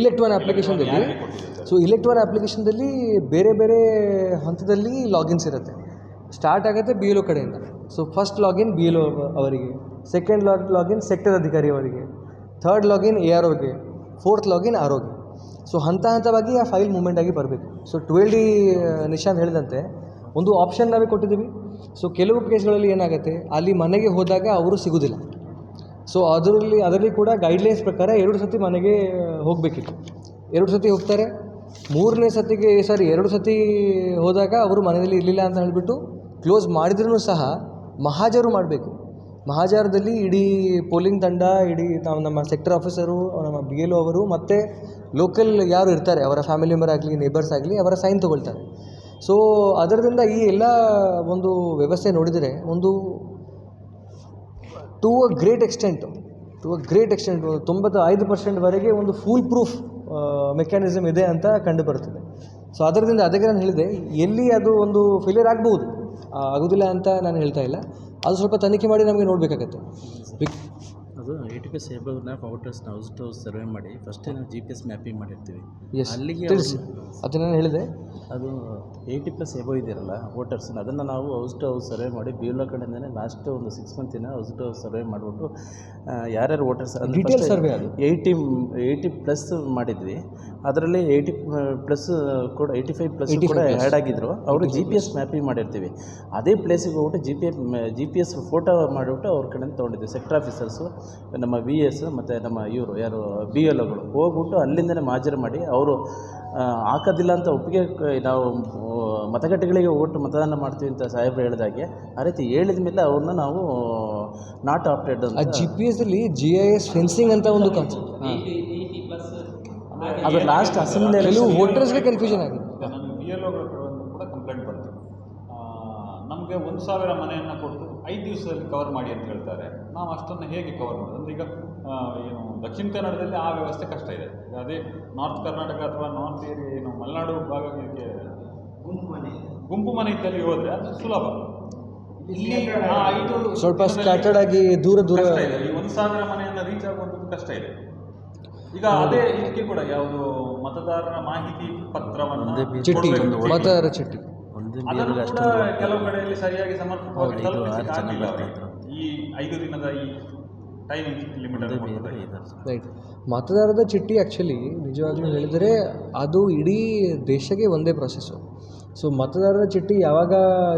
elect one ಅಪ್ಲಿಕೇಶನ್ದಲ್ಲಿ so elect one ಅಪ್ಲಿಕೇಶನ್ದಲ್ಲಿ ಬೇರೆ ಬೇರೆ ಹಂತದಲ್ಲಿ ಲಾಗಿನ್ಸ್ ಇರುತ್ತೆ. ಸ್ಟಾರ್ಟ್ ಆಗುತ್ತೆ ಬಿ ಎಲ್ ಒ ಕಡೆಯಿಂದ. So first login B L O ಅವರಿಗೆ. ಸೆಕೆಂಡ್ ಲಾಗ್ ಲಾಗಿನ್ ಸೆಕ್ಟರ್ ಅಧಿಕಾರಿ ಅವರಿಗೆ. ಥರ್ಡ್ ಲಾಗಿನ್ ಎ ಆರ್ ಓಗೆ ಫೋರ್ತ್ ಲಾಗಿನ್ ಆರ್ ಓಗೆ ಸೊ ಹಂತ ಹಂತವಾಗಿ ಆ ಫೈಲ್ ಮೂಮೆಂಟ್ ಆಗಿ ಬರಬೇಕು. ಸೊ ಟ್ವೆಲ್ ಡಿ ನಿಶಾಂತ್ ಹೇಳಿದಂತೆ, ಒಂದು ಆಪ್ಷನ್ ನಾವೇ ಕೊಟ್ಟಿದ್ದೀವಿ. ಸೊ ಕೆಲವು ಕೇಸ್ಗಳಲ್ಲಿ ಏನಾಗುತ್ತೆ, ಅಲ್ಲಿ ಮನೆಗೆ ಹೋದಾಗ ಅವರು ಸಿಗೋದಿಲ್ಲ. ಸೊ ಅದರಲ್ಲಿ ಅದರಲ್ಲಿ ಕೂಡ ಗೈಡ್ಲೈನ್ಸ್ ಪ್ರಕಾರ ಎರಡು ಸತಿ ಮನೆಗೆ ಹೋಗಬೇಕಿತ್ತು. ಎರಡು ಸತಿ ಹೋಗ್ತಾರೆ. ಮೂರನೇ ಸತಿಗೆ ಸಾರಿ ಎರಡು ಸತಿ ಹೋದಾಗ ಅವರು ಮನೆಯಲ್ಲಿ ಇರಲಿಲ್ಲ ಅಂತ ಹೇಳಿಬಿಟ್ಟು ಕ್ಲೋಸ್ ಮಾಡಿದ್ರೂ ಸಹ ಮಹಾಜರು ಮಾಡಬೇಕು. ಮಹಾಜಾರದಲ್ಲಿ ಇಡೀ ಪೋಲಿಂಗ್ ತಂಡ, ಇಡೀ ತಾವು ನಮ್ಮ ಸೆಕ್ಟರ್ ಆಫೀಸರು ನಮ್ಮ ಬಿ ಎಲ್ ಅವರು ಮತ್ತು ಲೋಕಲ್ ಯಾರು ಇರ್ತಾರೆ, ಅವರ ಫ್ಯಾಮಿಲಿ ಮೆಂಬರ್ ಆಗಲಿ ನೇಬರ್ಸ್ ಆಗಲಿ ಅವರ ಸೈನ್ ತೊಗೊಳ್ತಾರೆ. ಸೊ ಅದರಿಂದ ಈ ಎಲ್ಲ ಒಂದು ವ್ಯವಸ್ಥೆ ನೋಡಿದರೆ ಒಂದು to a great extent to a great extent ತೊಂಬತ್ತು ಐದು ಪರ್ಸೆಂಟ್ವರೆಗೆ ಒಂದು ಫೂಲ್ ಪ್ರೂಫ್ ಮೆಕ್ಯಾನಿಸಮ್ ಇದೆ ಅಂತ ಕಂಡು ಬರ್ತದೆ. ಸೊ ಅದರಿಂದ ಅದಕ್ಕೆ ನಾನು ಹೇಳಿದೆ, ಎಲ್ಲಿ ಅದು ಒಂದು ಫೇಲಿಯರ್ ಆಗ್ಬೋದು ಆಗೋದಿಲ್ಲ ಅಂತ ನಾನು ಹೇಳ್ತಾ ಇಲ್ಲ. ಅದು ಸ್ವಲ್ಪ ತನಿಖೆ ಮಾಡಿ ನಮಗೆ ನೋಡಬೇಕಾಗತ್ತೆ. ಬಿಕ್ ಅದು ಏಯ್ಟಿ ಪಿ ಸೇಬರ್ನ ವೋಟರ್ಸ್ನ ಹೌಸ್ ಟು ಹೌಸ್ ಸರ್ವೆ ಮಾಡಿ ಫಸ್ಟ್ ನಾವು ಜಿ ಪಿ ಎಸ್ ಮ್ಯಾಪಿಂಗ್ ಮಾಡಿರ್ತೀವಿ. ಎಸ್ ಅಲ್ಲಿಗೆ ತಿಳಿಸಿ. ಅದು ನಾನು ಹೇಳಿದೆ? ಅದು ಏಯ್ಟಿ ಪ್ಲಸ್ ಎಬೋ ಇದೆಯಲ್ಲ ವೋಟರ್ಸ್ನ ಅದನ್ನು ನಾವು ಹೌಸ್ ಟು ಹೌಸ್ ಸರ್ವೆ ಮಾಡಿ ಬಿ ಕಡೆಯಿಂದಲೇ ಕಡೆಯಿಂದನೇ ಲಾಸ್ಟ್ ಒಂದು ಸಿಕ್ಸ್ ಮಂತಿನ ಹೌಸ್ ಟು ಹೌಸ್ ಸರ್ವೆ ಮಾಡಿಬಿಟ್ಟು ಯಾರ್ಯಾರು ವೋಟರ್ಸ್ ಡೀಟೇಲ್ ಸರ್ವೆ ಅದು. ಏಯ್ಟಿ ಏಯ್ಟಿ ಪ್ಲಸ್ ಮಾಡಿದ್ವಿ. ಅದರಲ್ಲಿ ಏಯ್ಟಿ ಪ್ಲಸ್ ಕೂಡ ಏಯ್ಟಿ ಫೈವ್ ಪ್ಲಸ್ ಕೂಡ ಆ್ಯಡ್ ಆಗಿದ್ರು. ಅವರು ಜಿ ಪಿ ಎಸ್ ಮ್ಯಾಪಿಂಗ್ ಮಾಡಿರ್ತೀವಿ. ಅದೇ ಪ್ಲೇಸಿಗೆ ಹೋಗ್ಬಿಟ್ಟು G P S G P S photo ಮಾಡಿಬಿಟ್ಟು ಅವ್ರ ಕಡೆಯಿಂದ ತೊಗೊಂಡಿದ್ವಿ ಸೆಕ್ಟರ್ ಆಫೀಸರ್ಸು ನಮ್ಮ ವಿ ಎಸ್ ಮತ್ತು ನಮ್ಮ ಇವರು ಯಾರು ಬಿ ಎಲ್ ಒಗಳು ಹೋಗ್ಬಿಟ್ಟು ಅಲ್ಲಿಂದನೇ ಮಾಜರು ಮಾಡಿ ಅವರು ಹಾಕೋದಿಲ್ಲ ಅಂತ ಒಪ್ಪಿಗೆ ನಾವು ಮತಗಟ್ಟೆಗಳಿಗೆ ಒಟ್ಟು ಮತದಾನ ಮಾಡ್ತೀವಿ ಅಂತ ಸಾಹೇಬ್ರು ಹೇಳಿದಾಗೆ ಆ ರೀತಿ ಹೇಳಿದ ಮೇಲೆ ಅವ್ರನ್ನ ನಾವು ನಾಟ್ ಆಪ್ಟೆಡ್ ಆ ಅಂತ ಜಿ ಪಿ ಎಸ್ದಲ್ಲಿ ಜಿ ಐ ಎಸ್ ಫೆನ್ಸಿಂಗ್ ಅಂತ ಒಂದು ಕಾನ್ಸೆಪ್ಟ್ ಅದು ಲಾಸ್ಟ್ ಅಸೆಂಬ್ಲಿ ಕೆಲವು ವೋಟರ್ಸ್ಗೆ ಕನ್ಫ್ಯೂಷನ್ ಆಗಿದೆ. ನನಗೆ ಬಿ ಎಲ್ ಕೂಡ ಕಂಪ್ಲೇಂಟ್ ಬಂತು ನಮಗೆ ಒಂದು ಸಾವಿರ ಮನೆಯನ್ನು ಕೊಟ್ಟು ಐದು ದಿವಸದಲ್ಲಿ ಕವರ್ ಮಾಡಿ ಅಂತ ಹೇಳ್ತಾರೆ. ನಾವು ಅಷ್ಟನ್ನು ಹೇಗೆ ಕವರ್ ಮಾಡೋದು? ಅಂದರೆ ಈಗ ಆ, ಏನು ದಕ್ಷಿಣ ಕನ್ನಡದಲ್ಲಿ ಆ ವ್ಯವಸ್ಥೆ ಕಷ್ಟ ಇದೆ. ಈಗ ಅದೇ ನಾರ್ತ್ ಕರ್ನಾಟಕ ಅಥವಾ ನಾರ್ತ್ ಏರಿಯಾ ಏನು ಮಲೆನಾಡು ಭಾಗಕ್ಕೆ ಗುಂಪು ಮನೆ. ಇದ್ದಲ್ಲಿ ಹೋದರೆ ಅದು ಸುಲಭ. ಇಲ್ಲಿ ಆ ಐದು ಸ್ವಲ್ಪ ಸ್ಕ್ಯಾಟರ್ಡ್ ಆಗಿ ದೂರ ದೂರ ಕಷ್ಟ ಇದೆ. ಈ ಒಂದು ಸಾವಿರ ಮನೆಯನ್ನು ರೀಚ್ ಆಗುವಂಥದ್ದು ಕಷ್ಟ ಇದೆ. ಈಗ ಅದೇ ಇದಕ್ಕೆ ಕೂಡ ಯಾವುದು ಮತದಾರರ ಮಾಹಿತಿ ಪತ್ರವನ್ನು ಚಿಟ್ಟಿ ಮತದಾರರ ಮತದಾರ ಚಿಟ್ಟಿ. ಅದನ್ನು ಕೂಡ ಕೆಲವು ಕಡೆಯಲ್ಲಿ ಸರಿಯಾಗಿ ಸಮರ್ಪಕವಾಗಿ ಹೌದು, ಈ ಐದು ದಿನದ ಈ ಲಿಮಿಟ್ ರೈಟ್ ಮತದಾರರ ಚಿಟ್ಟಿ ಆ್ಯಕ್ಚುಲಿ ನಿಜವಾಗ್ಲೂ ಹೇಳಿದರೆ ಅದು ಇಡೀ ದೇಶಕ್ಕೆ ಒಂದೇ ಪ್ರೊಸೆಸ್ಸು ಸೊ ಮತದಾರರ ಚಿಟ್ಟಿ ಯಾವಾಗ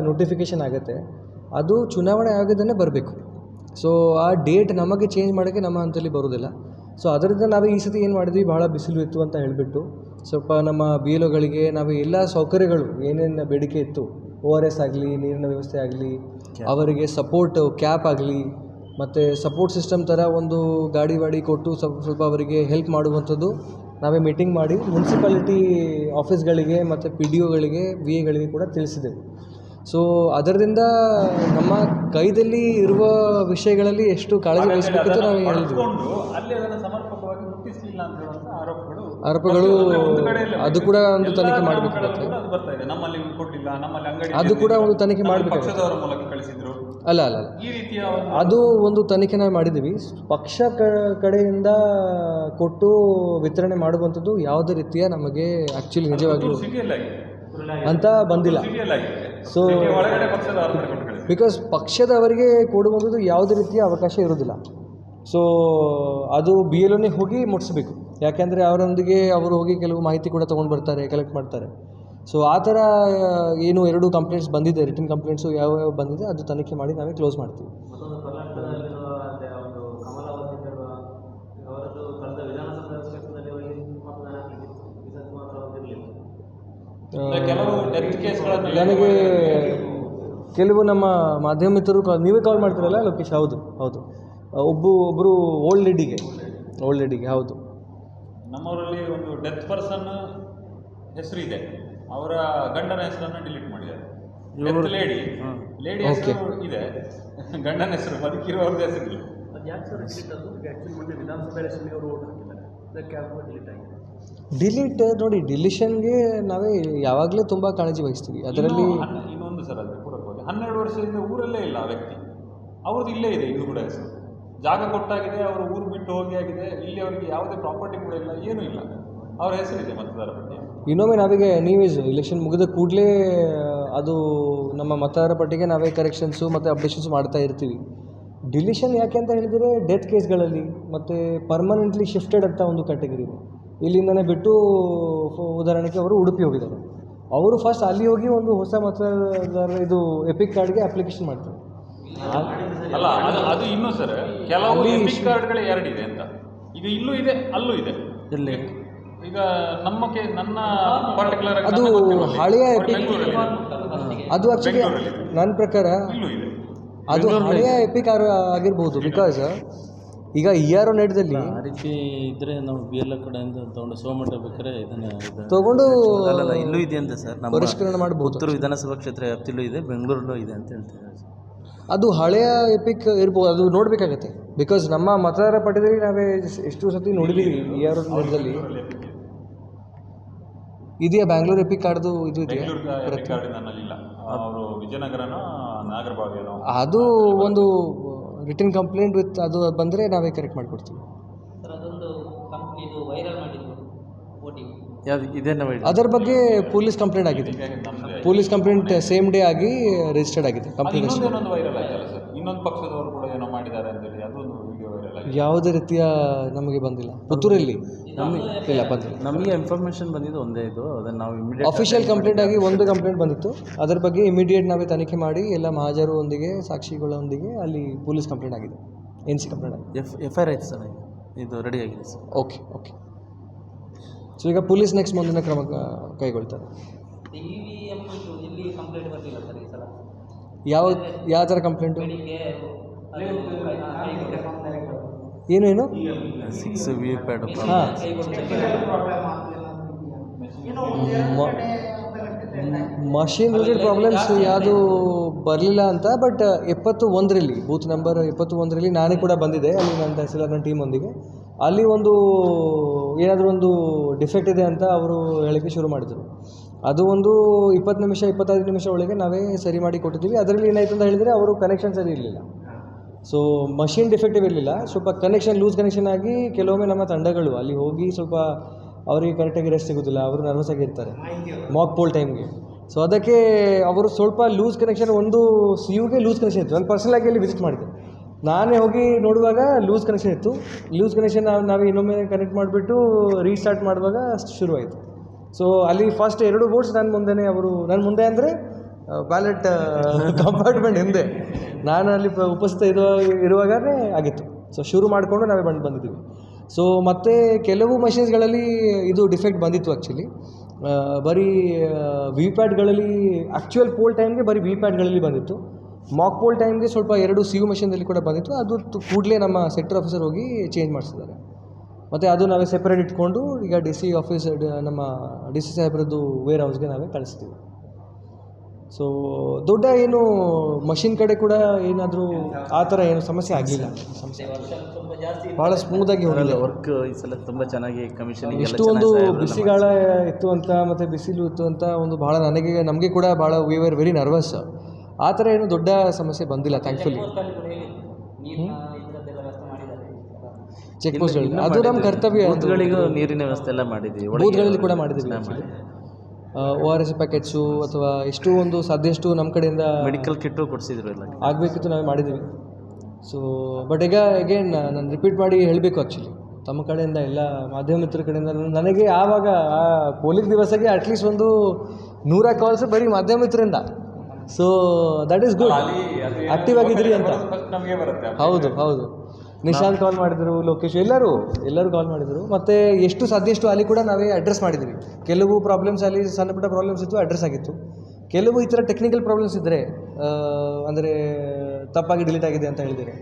ನೋಟಿಫಿಕೇಷನ್ ಆಗುತ್ತೆ ಅದು ಚುನಾವಣೆ ಆಗೋದನ್ನೇ ಬರಬೇಕು. ಸೊ ಆ ಡೇಟ್ ನಮಗೆ ಚೇಂಜ್ ಮಾಡೋಕ್ಕೆ ನಮ್ಮ ಹಂತಲ್ಲಿ ಬರೋದಿಲ್ಲ ಸೊ ಅದರಿಂದ ನಾವು ಈ ಸತಿ ಏನು ಮಾಡಿದ್ವಿ ಭಾಳ ಬಿಸಿಲು ಇತ್ತು ಅಂತ ಹೇಳಿಬಿಟ್ಟು ಸ್ವಲ್ಪ ನಮ್ಮ ಬಿ ಎಲ್ ಒಗಳಿಗೆ ನಾವು ಎಲ್ಲ ಸೌಕರ್ಯಗಳು ಏನೇನು ಬೇಡಿಕೆ ಇತ್ತು ಓ ಆರ್ ಎಸ್ ಆಗಲಿ ನೀರಿನ ವ್ಯವಸ್ಥೆ ಆಗಲಿ ಅವರಿಗೆ ಸಪೋರ್ಟ್ ಕ್ಯಾಪ್ ಆಗಲಿ ಮತ್ತು ಸಪೋರ್ಟ್ ಸಿಸ್ಟಮ್ ಥರ ಒಂದು ಗಾಡಿ ವಾಡಿ ಕೊಟ್ಟು ಸ್ವಲ್ಪ ಸ್ವಲ್ಪ ಅವರಿಗೆ ಹೆಲ್ಪ್ ಮಾಡುವಂಥದ್ದು ನಾವೇ ಮೀಟಿಂಗ್ ಮಾಡಿ ಮುನ್ಸಿಪಾಲಿಟಿ ಆಫೀಸ್ಗಳಿಗೆ ಮತ್ತು ಪಿ ಡಿ ಒಗಳಿಗೆ ವಿ ಎಗಳಿಗೆ ಕೂಡ ತಿಳಿಸಿದೆವು ಸೊ ಅದರಿಂದ ನಮ್ಮ ಕೈದಲ್ಲಿ ಇರುವ ವಿಷಯಗಳಲ್ಲಿ ಎಷ್ಟು ಕಾಳಜಿ ವಹಿಸಬೇಕಿತ್ತು ನಾವು ಹೇಳಿದ್ವಿ ಪಡ್ಕೊಂಡು ಅಲ್ಲಿ ಅದನ್ನು ಸಮರ್ಪಕವಾಗಿ ಮುಟ್ಟಿಸಲಿಲ್ಲ ಅಂತ ಹೇಳುವಂಥ ಆರೋಪಗಳು ಅದು ಕೂಡ ಒಂದು ತನಿಖೆ ಮಾಡಬೇಕಾಗುತ್ತೆ ಅದು ಬರ್ತಾ ಇದೆ. ನಮ್ಮಲ್ಲಿ ಕೊಟ್ಟಿಲ್ಲ ನಮ್ಮಲ್ಲಿ ಅಂಗಡಿ ಅದು ಕೂಡ ಒಂದು ತನಿಖೆ ಮಾಡಬೇಕು ಮಾಡಬೇಕಾಗತ್ತೆ. ಪಕ್ಷದವರ ಮೂಲಕ ಕಳಿಸಿದ್ರು. ಅಲ್ಲ ಅಲ್ಲ ಅಲ್ಲ. ಈ ರೀತಿಯ ಒಂದು ಅದು ಒಂದು ತನಿಖೆ ನಾವು ಮಾಡಿದ್ದೀವಿ. ಪಕ್ಷ ಕ ಕಡೆಯಿಂದ ಕೊಟ್ಟು ವಿತರಣೆ ಮಾಡುವಂಥದ್ದು ಯಾವುದೇ ರೀತಿಯ ನಮಗೆ ಆ್ಯಕ್ಚುಲಿ ನಿಜವಾಗಿ ಅಂತ ಬಂದಿಲ್ಲ. ಸೊ ಸಿಟಿಯ ಒಳಗಡೆ ಪಕ್ಷದವರ ಕಡೆ ಕೊಟ್ಟು ಕಳಿಸಿದ್ರು. ಬಿಕಾಸ್ ಪಕ್ಷದವರಿಗೆ ಕೊಡುವಂಥದ್ದು ಯಾವುದೇ ರೀತಿಯ ಅವಕಾಶ ಇರೋದಿಲ್ಲ ಸೊ ಅದು ಬಿ ಎಲ್ ಹೋಗಿ ಮುಟ್ಟಿಸ್ಬೇಕು ಯಾಕೆಂದರೆ ಅವರೊಂದಿಗೆ ಅವರು ಹೋಗಿ ಕೆಲವು ಮಾಹಿತಿ ಕೂಡ ತೊಗೊಂಡು ಬರ್ತಾರೆ ಕಲೆಕ್ಟ್ ಮಾಡ್ತಾರೆ. ಸೊ ಆ ಥರ ಏನು ಎರಡು ಕಂಪ್ಲೇಂಟ್ಸ್ ಬಂದಿದೆ ರಿಟರ್ನ್ ಕಂಪ್ಲೇಂಟ್ಸು ಯಾವ ಯಾವ ಬಂದಿದೆ ಅದು ತನಿಖೆ ಮಾಡಿ ನಾವೇ ಕ್ಲೋಸ್ ಮಾಡ್ತೀವಿ. ನನಗೆ ಕೆಲವು ನಮ್ಮ ಮಾಧ್ಯಮ ಮಿತ್ರರು ಕಾಲ್ ನೀವೇ ಕಾಲ್ ಮಾಡ್ತೀರಲ್ಲ ಲೋಕೇಶ್? ಹೌದು ಹೌದು. ಒಬ್ಬ ಒಬ್ಬರು ಓಲ್ಡ್ ಲೇಡಿಗೆ ಓಲ್ಡ್ ಲೇಡಿಗೆ ಹೌದು. ನಮ್ಮವರಲ್ಲಿ ಒಂದು ಡೆತ್ ಪರ್ಸನ್ ಹೆಸರು ಇದೆ ಅವರ ಗಂಡನ ಹೆಸರನ್ನು ಡಿಲೀಟ್ ಮಾಡಿದ್ದಾರೆ. Death lady. ಲೇಡಿ ಹೆಸರು ಇದೆ. ಗಂಡನ ಹೆಸರು ಬದುಕಿರುವವ್ರದ್ದು ಹೆಸರು ಅದು ಯಾಕೆ ಸರ್ ಡಿಲೀಟ್ ಅದು ಆ್ಯಕ್ಚುಲಿ ಮೊನ್ನೆ ವಿಧಾನಸಭೆ ಎಲೆಕ್ಷನ್ಗೆ ಅವರು ಓಟ್ ಹಾಕಿದ್ದಾರೆ. ಅದಕ್ಕೆ ಡಿಲೀಟ್ ಆಗಿದೆ? ಡಿಲೀಟ್ ನೋಡಿ ಡಿಲಿಷನ್ಗೆ ನಾವೇ ಯಾವಾಗಲೂ ತುಂಬ ಕಾಳಜಿ ವಹಿಸ್ತೀವಿ. ಅದರಲ್ಲಿ ಇನ್ನೊಂದು ಸರ್ ಅದಕ್ಕೆ ಪೂರಕವಾಗಿ. ಹನ್ನೆರಡು ವರ್ಷದಿಂದ ಊರಲ್ಲೇ ಇಲ್ಲ ಆ ವ್ಯಕ್ತಿ. ಅವ್ರದ್ದು ಇಲ್ಲೇ ಇದೆ ಇದು ಕೂಡ ಹೆಸರು. ಜಾಗ ಕೊಟ್ಟಾಗಿದೆ, ಅವರು ಊರು ಬಿಟ್ಟು ಹೋಗಿ ಆಗಿದೆ, ಇಲ್ಲಿ ಅವರಿಗೆ ಯಾವುದೇ ಪ್ರಾಪರ್ಟಿ ಕೂಡ ಇಲ್ಲ, ಏನೂ ಇಲ್ಲ. ಅವ್ರ ಹೆಸರಿದೆ ಮತದಾರ ಪಟ್ಟಿ ಇನ್ನೊಮ್ಮೆ ನಾವೀಗ ನೀವೇ ಇಲೆಕ್ಷನ್ ಮುಗಿದ ಕೂಡಲೇ ಅದು ನಮ್ಮ ಮತದಾರ ಪಟ್ಟಿಗೆ ನಾವೇ ಕರೆಕ್ಷನ್ಸು ಮತ್ತು ಅಪ್ಡೇಷನ್ಸ್ ಮಾಡ್ತಾ ಇರ್ತೀವಿ. ಡಿಲಿಷನ್ ಯಾಕೆ ಅಂತ ಹೇಳಿದರೆ ಡೆತ್ ಕೇಸ್ಗಳಲ್ಲಿ ಮತ್ತು ಪರ್ಮನೆಂಟ್ಲಿ ಶಿಫ್ಟೆಡ್ ಅಂತ ಒಂದು ಕ್ಯಾಟಗರಿ ಇದೆ. ಇಲ್ಲಿಂದನೇ ಬಿಟ್ಟು ಉದಾಹರಣೆಗೆ ಅವರು ಉಡುಪಿ ಹೋಗಿದ್ದಾರೆ. ಅವರು ಫಸ್ಟ್ ಅಲ್ಲಿ ಹೋಗಿ ಒಂದು ಹೊಸ ಮತದಾರ ಇದು ಎಪಿಕ್ ಕಾರ್ಡ್ಗೆ ಅಪ್ಲಿಕೇಶನ್ ಮಾಡ್ತಾರೆ. ಅಲ್ಲ ಅದು ಅದು ಇನ್ನೂ ಸರ್ ಕೆಲವು ಎಪಿಕ್ ಕಾರ್ಡ್ಗಳು ಎರಡಿದೆ ಅಂತ. ಈಗ ಇಲ್ಲೂ ಇದೆ ಅಲ್ಲೂ ಇದೆ. ಎಲ್ಲಿ? ಈಗ ನಮ್ಮ ಕೇ ನನ್ನ ಪರ್ಟಿಕ್ಯುಲರ್ ಅದು ಹಳೆಯ ಎಪಿಕ್ ಅದು ಆಕ್ಚುಲಿ ನನ್ನ ಪ್ರಕಾರ ಇಲ್ಲೂ ಇದೆ. ಅದು ಹಳೆಯ ಎಪಿಕ್ ಆಗಿರ್ಬೋದು ಬಿಕಾಸ್ ಈಗ ಇ ಆರ್ ಒ ನೆಟ್ದಲ್ಲಿ ಆ ರೀತಿ ಇದ್ರೆ ನಾವು ಬಿ ಎಲ್ ಕಡೆಯಿಂದ ತಗೊಂಡು ಸೋಮಠ ಬೇಕಾದ್ರೆ ಇದನ್ನ ಇದು- ತಗೊಂಡು ಅಲ್ಲಲ್ಲ ಇಲ್ಲೂ ಇದೆ ಅಂತ ಸರ್ ನಮ್ಮ ಪರಿಷ್ಕರಣೆ ಮಾಡಬಹುದು ಉತ್ತರ ವಿಧಾನಸಭಾ ಕ್ಷೇತ್ರ ವ್ಯಾಪ್ತಿಲೂ ಇದೆ ಬೆಂಗಳೂರಲ್ಲೂ ಇದೆ ಅಂತ ಹೇಳ್ತಿದ್ದಾರೆ ಸರ್. ಅದು ಹಳೆಯ ಎಪಿಕ್ ಇರ್ಬೋದು ಅದು ನೋಡಬೇಕಾಗತ್ತೆ. ಬಿಕಾಸ್ ನಮ್ಮ ಮತದಾರ ಪಟ್ಟದಲ್ಲಿ ನಾವೇ ಎಷ್ಟು ಸತಿ ನೋಡಿದ್ದೀವಿ ಈ ಆರ್ ನೋಡಿದಲ್ಲಿ ಇದೆಯಾ ಬ್ಯಾಂಗ್ಳೂರ್ ಎಪಿಕ್ ಕಾರ್ಡ್ದು ಇದು ಇದೆಯಾ? ಅವರು ವಿಜಯನಗರನೋ ಅದು ಒಂದು ರಿಟರ್ನ್ ಕಂಪ್ಲೇಂಟ್ ವಿತ್ ಅದು ಬಂದರೆ ನಾವೇ ಕರೆಕ್ಟ್ ಮಾಡಿಕೊಡ್ತೀವಿ. ಸರ್ ಅದೊಂದು ಕಂಪ್ನಿ ಇದು ವೈರಲ್ ಮಾಡಿದ್ರು ಯಾವ್ದು ಇದೇ ನಾವು ಅದರ ಬಗ್ಗೆ ಪೊಲೀಸ್ ಕಂಪ್ಲೇಂಟ್ ಆಗಿದೆ. ಪೊಲೀಸ್ ಕಂಪ್ಲೇಂಟ್ ಸೇಮ್ ಡೇ ಆಗಿ ರಿಜಿಸ್ಟರ್ಡ್ ಆಗಿದೆ. ಅದು ಕಂಪ್ಲೇಂಟ್ ಇನ್ನೊಂದು ವೈರಲ್ ಆಯ್ತಲ್ಲ ಸರ್? ಇನ್ನೊಂದು ಪಕ್ಷದವರು ಕೂಡ ಏನೋ ಮಾಡಿದ್ದಾರೆ ಅಂತೇಳಿ ಒಂದು ವಿಡಿಯೋ ವೈರಲ್ ಆಗಿದೆ. ಯಾವುದೇ ರೀತಿಯ ನಮಗೆ ಬಂದಿಲ್ಲ. ಪುತ್ತೂರಲ್ಲಿ. ಇಲ್ಲ ಬಂದಿಲ್ಲ. ನಮಗೆ ಇನ್ಫಾರ್ಮೇಷನ್ ಬಂದಿದ್ದು ಒಂದೇ ಇದು ಅದನ್ನು ನಾವು ಇಮಿಡಿಯೇಟ್ ಅಫಿಷಿಯಲ್ ಕಂಪ್ಲೇಂಟ್ ಆಗಿ ಒಂದು ಕಂಪ್ಲೇಂಟ್ ಬಂದಿತ್ತು. ಅದರ ಬಗ್ಗೆ ಇಮಿಡಿಯೇಟ್ ನಾವೇ ತನಿಖೆ ಮಾಡಿ ಎಲ್ಲ ಮಹಾಜರೊಂದಿಗೆ ಸಾಕ್ಷಿಗಳೊಂದಿಗೆ ಅಲ್ಲಿ ಪೊಲೀಸ್ ಕಂಪ್ಲೇಂಟ್ ಆಗಿದೆ. ಎನ್ ಸಿ ಕಂಪ್ಲೇಂಟ್ ಆಗಿದೆ. ಎಫ್ ಎಫ್ ಐ ಆರ್ ಆಯ್ತು ಸರ್ ಇದು ರೆಡಿ ಆಗಿದೆ ಸರ್. ಓಕೆ ಓಕೆ ಸೊ ಈಗ ಪೊಲೀಸ್ ನೆಕ್ಸ್ಟ್ ಮುಂದಿನ ಕ್ರಮ ಕೈಗೊಳ್ತಾರೆ ಯಾವ ಯಾವ ಥರ ಕಂಪ್ಲೇಂಟು ಏನು ಏನು? ಸಿಕ್ಸ್ ವಿ ಪ್ಯಾಡ್ ಹಾಂ ಮಷಿನ್ ರಿಲೇಟೆಡ್ ಪ್ರಾಬ್ಲಮ್ಸ್ ಯಾವುದು ಬರಲಿಲ್ಲ ಅಂತ ಬಟ್ ಎಪ್ಪತ್ತು ಒಂದರಲ್ಲಿ ಬೂತ್ ನಂಬರ್ ಎಪ್ಪತ್ತು ಒಂದರಲ್ಲಿ ನಾನೇ ಕೂಡ ಬಂದಿದ್ದೆ ಅಲ್ಲಿ ನನ್ನ ತಹಸೀಲ್ದಾರ್ ನನ್ನ ಟೀಮೊಂದಿಗೆ ಅಲ್ಲಿ ಒಂದು ಏನಾದರೂ ಒಂದು ಡಿಫೆಕ್ಟ್ ಇದೆ ಅಂತ ಅವರು ಹೇಳೋಕ್ಕೆ ಶುರು ಮಾಡಿದರು. ಅದು ಒಂದು ಇಪ್ಪತ್ತು ನಿಮಿಷ, ಇಪ್ಪತ್ತೈದು ನಿಮಿಷ ಒಳಗೆ ನಾವೇ ಸರಿ ಮಾಡಿ ಕೊಟ್ಟಿದ್ದೀವಿ. ಅದರಲ್ಲಿ ಏನಾಯಿತು ಅಂತ ಹೇಳಿದರೆ ಅವರು ಕನೆಕ್ಷನ್ ಸರಿ ಇರಲಿಲ್ಲ. ಸೊ ಮಷಿನ್ ಡಿಫೆಕ್ಟಿವ್ ಇರಲಿಲ್ಲ. ಸ್ವಲ್ಪ ಕನೆಕ್ಷನ್ ಲೂಸ್ ಕನೆಕ್ಷನ್ ಆಗಿ ಕೆಲವೊಮ್ಮೆ ನಮ್ಮ ತಂಡಗಳು, ಅಲ್ಲಿ ಹೋಗಿ ಸ್ವಲ್ಪ ಅವರಿಗೆ ಕರೆಕ್ಟಾಗಿ ರೆಸ್ಟ್ ಸಿಗೋದಿಲ್ಲ, ಅವರು ನರ್ವಸ್ ಆಗಿರ್ತಾರೆ ಮಾಕ್ ಪೋಲ್ ಟೈಮ್ಗೆ ಸೊ ಅದಕ್ಕೆ ಅವರು ಸ್ವಲ್ಪ ಲೂಸ್ ಕನೆಕ್ಷನ್ ಒಂದು ಸಿ ಯುಗೆ ಲೂಸ್ ಕನೆಕ್ಷನ್ ಇತ್ತು. ನಾನು ಪರ್ಸನಲ್ ಆಗಿ ಅಲ್ಲಿ ವಿಸಿಟ್ ಮಾಡಿದೆ ನಾನೇ ಹೋಗಿ ನೋಡುವಾಗ ಲೂಸ್ ಕನೆಕ್ಷನ್ ಇತ್ತು. ಲೂಸ್ ಕನೆಕ್ಷನ್ ನಾವು ನಾವೇ ಇನ್ನೊಮ್ಮೆ ಕನೆಕ್ಟ್ ಮಾಡಿಬಿಟ್ಟು ರೀಸ್ಟಾರ್ಟ್ ಮಾಡುವಾಗ ಶುರುವಾಯಿತು. ಸೊ ಅಲ್ಲಿ ಫಸ್ಟ್ ಎರಡು ಬೋರ್ಡ್ಸ್ ನನ್ನ ಮುಂದೆನೇ ಅವರು ನನ್ನ ಮುಂದೆ ಅಂದರೆ ಬ್ಯಾಲೆಟ್ ಕಂಪಾರ್ಟ್ಮೆಂಟ್ ಹಿಂದೆ. ನಾನು ಅಲ್ಲಿ ಉಪಸ್ಥಿತ ಇರುವ ಇರುವಾಗಲೇ ಆಗಿತ್ತು. ಸೊ ಶುರು ಮಾಡಿಕೊಂಡು ನಾವೇ ಬಂದು ಬಂದಿದ್ದೀವಿ. ಸೊ ಮತ್ತು ಕೆಲವು ಮಷಿನ್ಸ್ಗಳಲ್ಲಿ ಇದು ಡಿಫೆಕ್ಟ್ ಬಂದಿತ್ತು ಆ್ಯಕ್ಚುಲಿ ಬರೀ ವಿ ಪ್ಯಾಡ್ಗಳಲ್ಲಿ ಆ್ಯಕ್ಚುಯಲ್ ಪೋಲ್ ಟೈಮ್ಗೆ ಬರೀ ವಿ ಪ್ಯಾಡ್ಗಳಲ್ಲಿ ಬಂದಿತ್ತು. ಮಾಕ್ ಪೋಲ್ ಟೈಮ್ಗೆ ಸ್ವಲ್ಪ ಎರಡು ಸಿ ಯು ಮೆಷಿನ್ದಲ್ಲಿ ಕೂಡ ಬಂದಿತ್ತು. ಅದು ಕೂಡಲೇ ನಮ್ಮ ಸೆಕ್ಟರ್ ಆಫೀಸರ್ ಹೋಗಿ ಚೇಂಜ್ ಮಾಡಿಸಿದ್ದಾರೆ. ಮತ್ತು ಅದು ನಾವೇ ಸೆಪ್ರೇಟ್ ಇಟ್ಕೊಂಡು ಈಗ ಡಿ ಸಿ ಆಫೀಸ್ ನಮ್ಮ ಡಿ ಸಿ ಸಾಹೇಬ್ರದ್ದು ವೇರ್ ಹೌಸ್ಗೆ ನಾವೇ ಕಳಿಸ್ತೀವಿ. ಸೊ ದೊಡ್ಡ ಏನು ಮಷಿನ್ ಕಡೆ ಕೂಡ ಏನಾದರೂ ಆ ಥರ ಏನು ಸಮಸ್ಯೆ ಆಗಲಿಲ್ಲ ಸಮಸ್ಯೆ ಭಾಳ ಸ್ಮೂತಾಗಿ ಹೋಗಲ್ಲ ವರ್ಕ್ ಈ ಸಲ ತುಂಬ ಚೆನ್ನಾಗಿ ಕಮಿಷನ್ ಎಷ್ಟು ಒಂದು ಬಿಸಿಗಾಳ ಇತ್ತು ಅಂತ ಮತ್ತು ಬಿಸಿಲು ಇತ್ತು ಅಂತ ಒಂದು ಭಾಳ ನನಗೆ ನಮಗೆ ಕೂಡ ಭಾಳ ವಿ ವರ್ ವೆರಿ ನರ್ವಸ್ ಆ ಥರ ಏನು ದೊಡ್ಡ ಸಮಸ್ಯೆ ಬಂದಿಲ್ಲ ಥ್ಯಾಂಕ್ಫುಲಿ ಪೋಸ್ಟಲ್ಲಿ ಕೂಡ ಹೇಗೆ ನೀರಿನ ವ್ಯವಸ್ಥೆ ಮಾಡಿದ್ದಾರೆ. ಚೆಕ್ ಪೋಸ್ಟ್ಗಳು ಅದು ನಮ್ಮ ಕರ್ತವ್ಯ. ಬೂತ್ಗಳಿಗೂ ನೀರಿನ ವ್ಯವಸ್ಥೆ ಎಲ್ಲ ಮಾಡಿದ್ದೀವಿ. ಬೂತ್ಗಳಲ್ಲಿ ಕೂಡ ಮಾಡಿದ್ದೀವಿ ಓ ಆರ್ ಎಸ್ ಪ್ಯಾಕೆಟ್ಸು ಅಥವಾ ಎಷ್ಟು ಒಂದು ಸಾಧ್ಯಷ್ಟು ನಮ್ಮ ಕಡೆಯಿಂದ ಮೆಡಿಕಲ್ ಕಿಟ್ಟು ಕೊಡಿಸಿದ್ರು ಎಲ್ಲ. ಆಗಬೇಕಿತ್ತು ನಾವು ಮಾಡಿದ್ದೀವಿ. ಸೊ ಬಟ್ ಈಗ ಅಗೇನ್ ನಾನು ರಿಪೀಟ್ ಮಾಡಿ ಹೇಳಬೇಕು ಆ್ಯಕ್ಚುಲಿ ತಮ್ಮ ಕಡೆಯಿಂದ ಎಲ್ಲ ಮಾಧ್ಯಮ ಮಿತ್ರರ ಕಡೆಯಿಂದ ನನಗೆ ಆವಾಗ ಆ ಪೊಲೀಸ್ ದಿವಸಕ್ಕೆ ಅಟ್ಲೀಸ್ಟ್ ಒಂದು ನೂರ ಕಾಲ್ಸ್ ಬರೀ ಮಾಧ್ಯಮ ಮಿತ್ರರಿಂದ. So that is good active ಆಗಿದ್ರಿ ಅಂತ. ನಮಗೆ ಬರುತ್ತೆ ಹೌದು ಹೌದು. ನಿಶಾಂತ್ ಕಾಲ್ ಮಾಡಿದ್ರು ಲೋಕೇಶ್ ಎಲ್ಲರೂ ಎಲ್ಲರೂ ಕಾಲ್ ಮಾಡಿದರು. ಮತ್ತೆ ಎಷ್ಟು ಸಾಧ್ಯಷ್ಟು ಅಲ್ಲಿ ಕೂಡ ನಾವೇ ಅಡ್ರೆಸ್ ಮಾಡಿದ್ವಿ. ಕೆಲವು ಪ್ರಾಬ್ಲಮ್ಸ್ ಅಲ್ಲಿ ಸಣ್ಣ ಪುಟ್ಟ ಪ್ರಾಬ್ಲಮ್ಸ್ ಇತ್ತು ಅಡ್ರೆಸ್ ಆಗಿತ್ತು. ಕೆಲವು ಈ ಥರ ಟೆಕ್ನಿಕಲ್ ಪ್ರಾಬ್ಲಮ್ಸ್ ಇದ್ದರೆ ಅಂದರೆ ತಪ್ಪಾಗಿ ಡಿಲೀಟ್ ಆಗಿದೆ ಅಂತ ಹೇಳಿದರೆ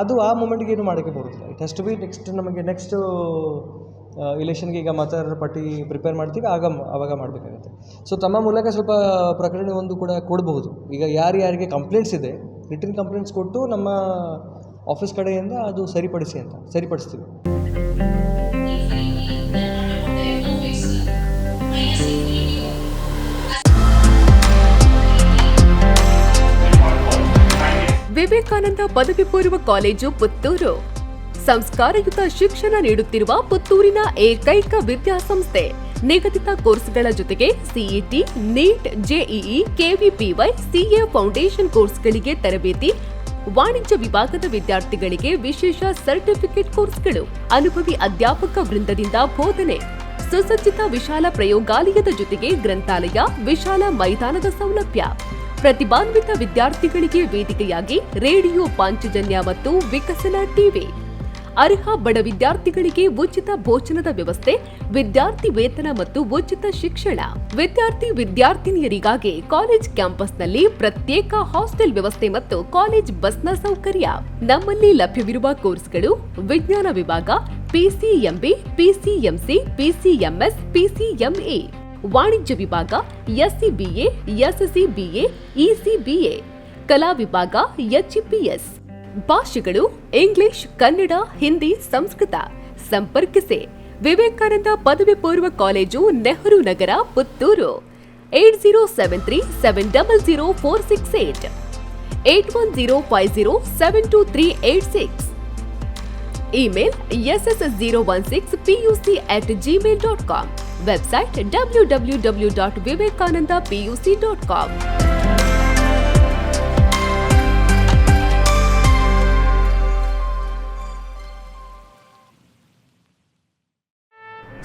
ಅದು ಆ ಮೂಮೆಂಟ್ಗೆ ಏನು ಮಾಡೋಕ್ಕೆ ಬರೋದಿಲ್ಲ. It has to be next ನಮಗೆ ನೆಕ್ಸ್ಟ್ ಇಲೆಕ್ಷನ್ಗೆ ಈಗ ಮತದಾರರ ಪಟ್ಟಿ ಪ್ರಿಪೇರ್ ಮಾಡ್ತೀವಿ, ಆಗ ಆವಾಗ ಮಾಡಬೇಕಾಗುತ್ತೆ. ಸೊ ತಮ್ಮ ಮೂಲಕ ಸ್ವಲ್ಪ ಪ್ರಕರಣ ಒಂದು ಕೂಡ ಕೊಡಬಹುದು. ಈಗ ಯಾರು ಯಾರಿಗೆ ಕಂಪ್ಲೇಂಟ್ಸ್ ಇದೆ ರಿಟರ್ನ್ ಕಂಪ್ಲೇಂಟ್ಸ್ ಕೊಟ್ಟು ನಮ್ಮ ಆಫೀಸ್ ಕಡೆಯಿಂದ ಅದು ಸರಿಪಡಿಸಿ ಅಂತ, ಸರಿಪಡಿಸ್ತೀವಿ. ವಿವೇಕಾನಂದ ಪದವಿ ಪೂರ್ವ ಕಾಲೇಜು ಪುತ್ತೂರು. ಸಂಸ್ಕಾರಯುತ ಶಿಕ್ಷಣ ನೀಡುತ್ತಿರುವ ಪುತ್ತೂರಿನ ಏಕೈಕ ವಿದ್ಯಾಸಂಸ್ಥೆ. ನಿಗದಿತ ಕೋರ್ಸ್ಗಳ ಜೊತೆಗೆ CET, NEET, JEE, KVPY, CA foundation ಕೋರ್ಸ್ಗಳಿಗೆ ತರಬೇತಿ. ವಾಣಿಜ್ಯ ವಿಭಾಗದ ವಿದ್ಯಾರ್ಥಿಗಳಿಗೆ ವಿಶೇಷ ಸರ್ಟಿಫಿಕೇಟ್ ಕೋರ್ಸ್ಗಳು. ಅನುಭವಿ ಅಧ್ಯಾಪಕ ವೃಂದದಿಂದ ಬೋಧನೆ. ಸುಸಜ್ಜಿತ ವಿಶಾಲ ಪ್ರಯೋಗಾಲಯದ ಜೊತೆಗೆ ಗ್ರಂಥಾಲಯ, ವಿಶಾಲ ಮೈದಾನದ ಸೌಲಭ್ಯ. ಪ್ರತಿಭಾನ್ವಿತ ವಿದ್ಯಾರ್ಥಿಗಳಿಗೆ ವೇದಿಕೆಯಾಗಿ ರೇಡಿಯೋ, ಪಾಂಚಜನ್ಯ ಮತ್ತು ವಿಕಸನ ಟಿವಿ. ಅರ್ಹ ಬಡ ವಿದ್ಯಾರ್ಥಿಗಳಿಗೆ ಉಚಿತ ಭೋಜನದ ವ್ಯವಸ್ಥೆ, ವಿದ್ಯಾರ್ಥಿ ವೇತನ ಮತ್ತು ಉಚಿತ ಶಿಕ್ಷಣ. ವಿದ್ಯಾರ್ಥಿ ವಿದ್ಯಾರ್ಥಿನಿಯರಿಗಾಗಿ ಕಾಲೇಜ್ ಕ್ಯಾಂಪಸ್ನಲ್ಲಿ ಪ್ರತ್ಯೇಕ ಹಾಸ್ಟೆಲ್ ವ್ಯವಸ್ಥೆ ಮತ್ತು ಕಾಲೇಜ್ ಬಸ್ನ ಸೌಕರ್ಯ. ನಮ್ಮಲ್ಲಿ ಲಭ್ಯವಿರುವ ಕೋರ್ಸ್ಗಳು ವಿಜ್ಞಾನ ವಿಭಾಗ ಪಿಸಿಎಂಬಿ ಪಿಸಿಎಂಸಿ ಪಿಸಿಎಂಎಸ್ ಪಿಸಿಎಂಎ ವಾಣಿಜ್ಯ ವಿಭಾಗ ಎಸ್ಸಿಬಿಎ ಎಸ್ಎಸ್ಸಿಬಿಎ ಇಸಿಬಿಎ ಕಲಾ ವಿಭಾಗ ಎಚ್ಇಪಿಎಸ್ ಭಾಷೆಗಳು ಇಂಗ್ಲಿಷ್, ಕನ್ನಡ, ಹಿಂದಿ, ಸಂಸ್ಕೃತ. ಸಂಪರ್ಕಿಸಿ. ವಿವೇಕಾನಂದ ಪದವಿ ಪೂರ್ವ college Nehru Nagar, Puttur. Eight zero seven three seven double zero four six eight. Eight one zero five zero seven two three eight six. Email S S zero one six P U C at Gmail dot com. Website W W W dot Vivekananda PUC dot com.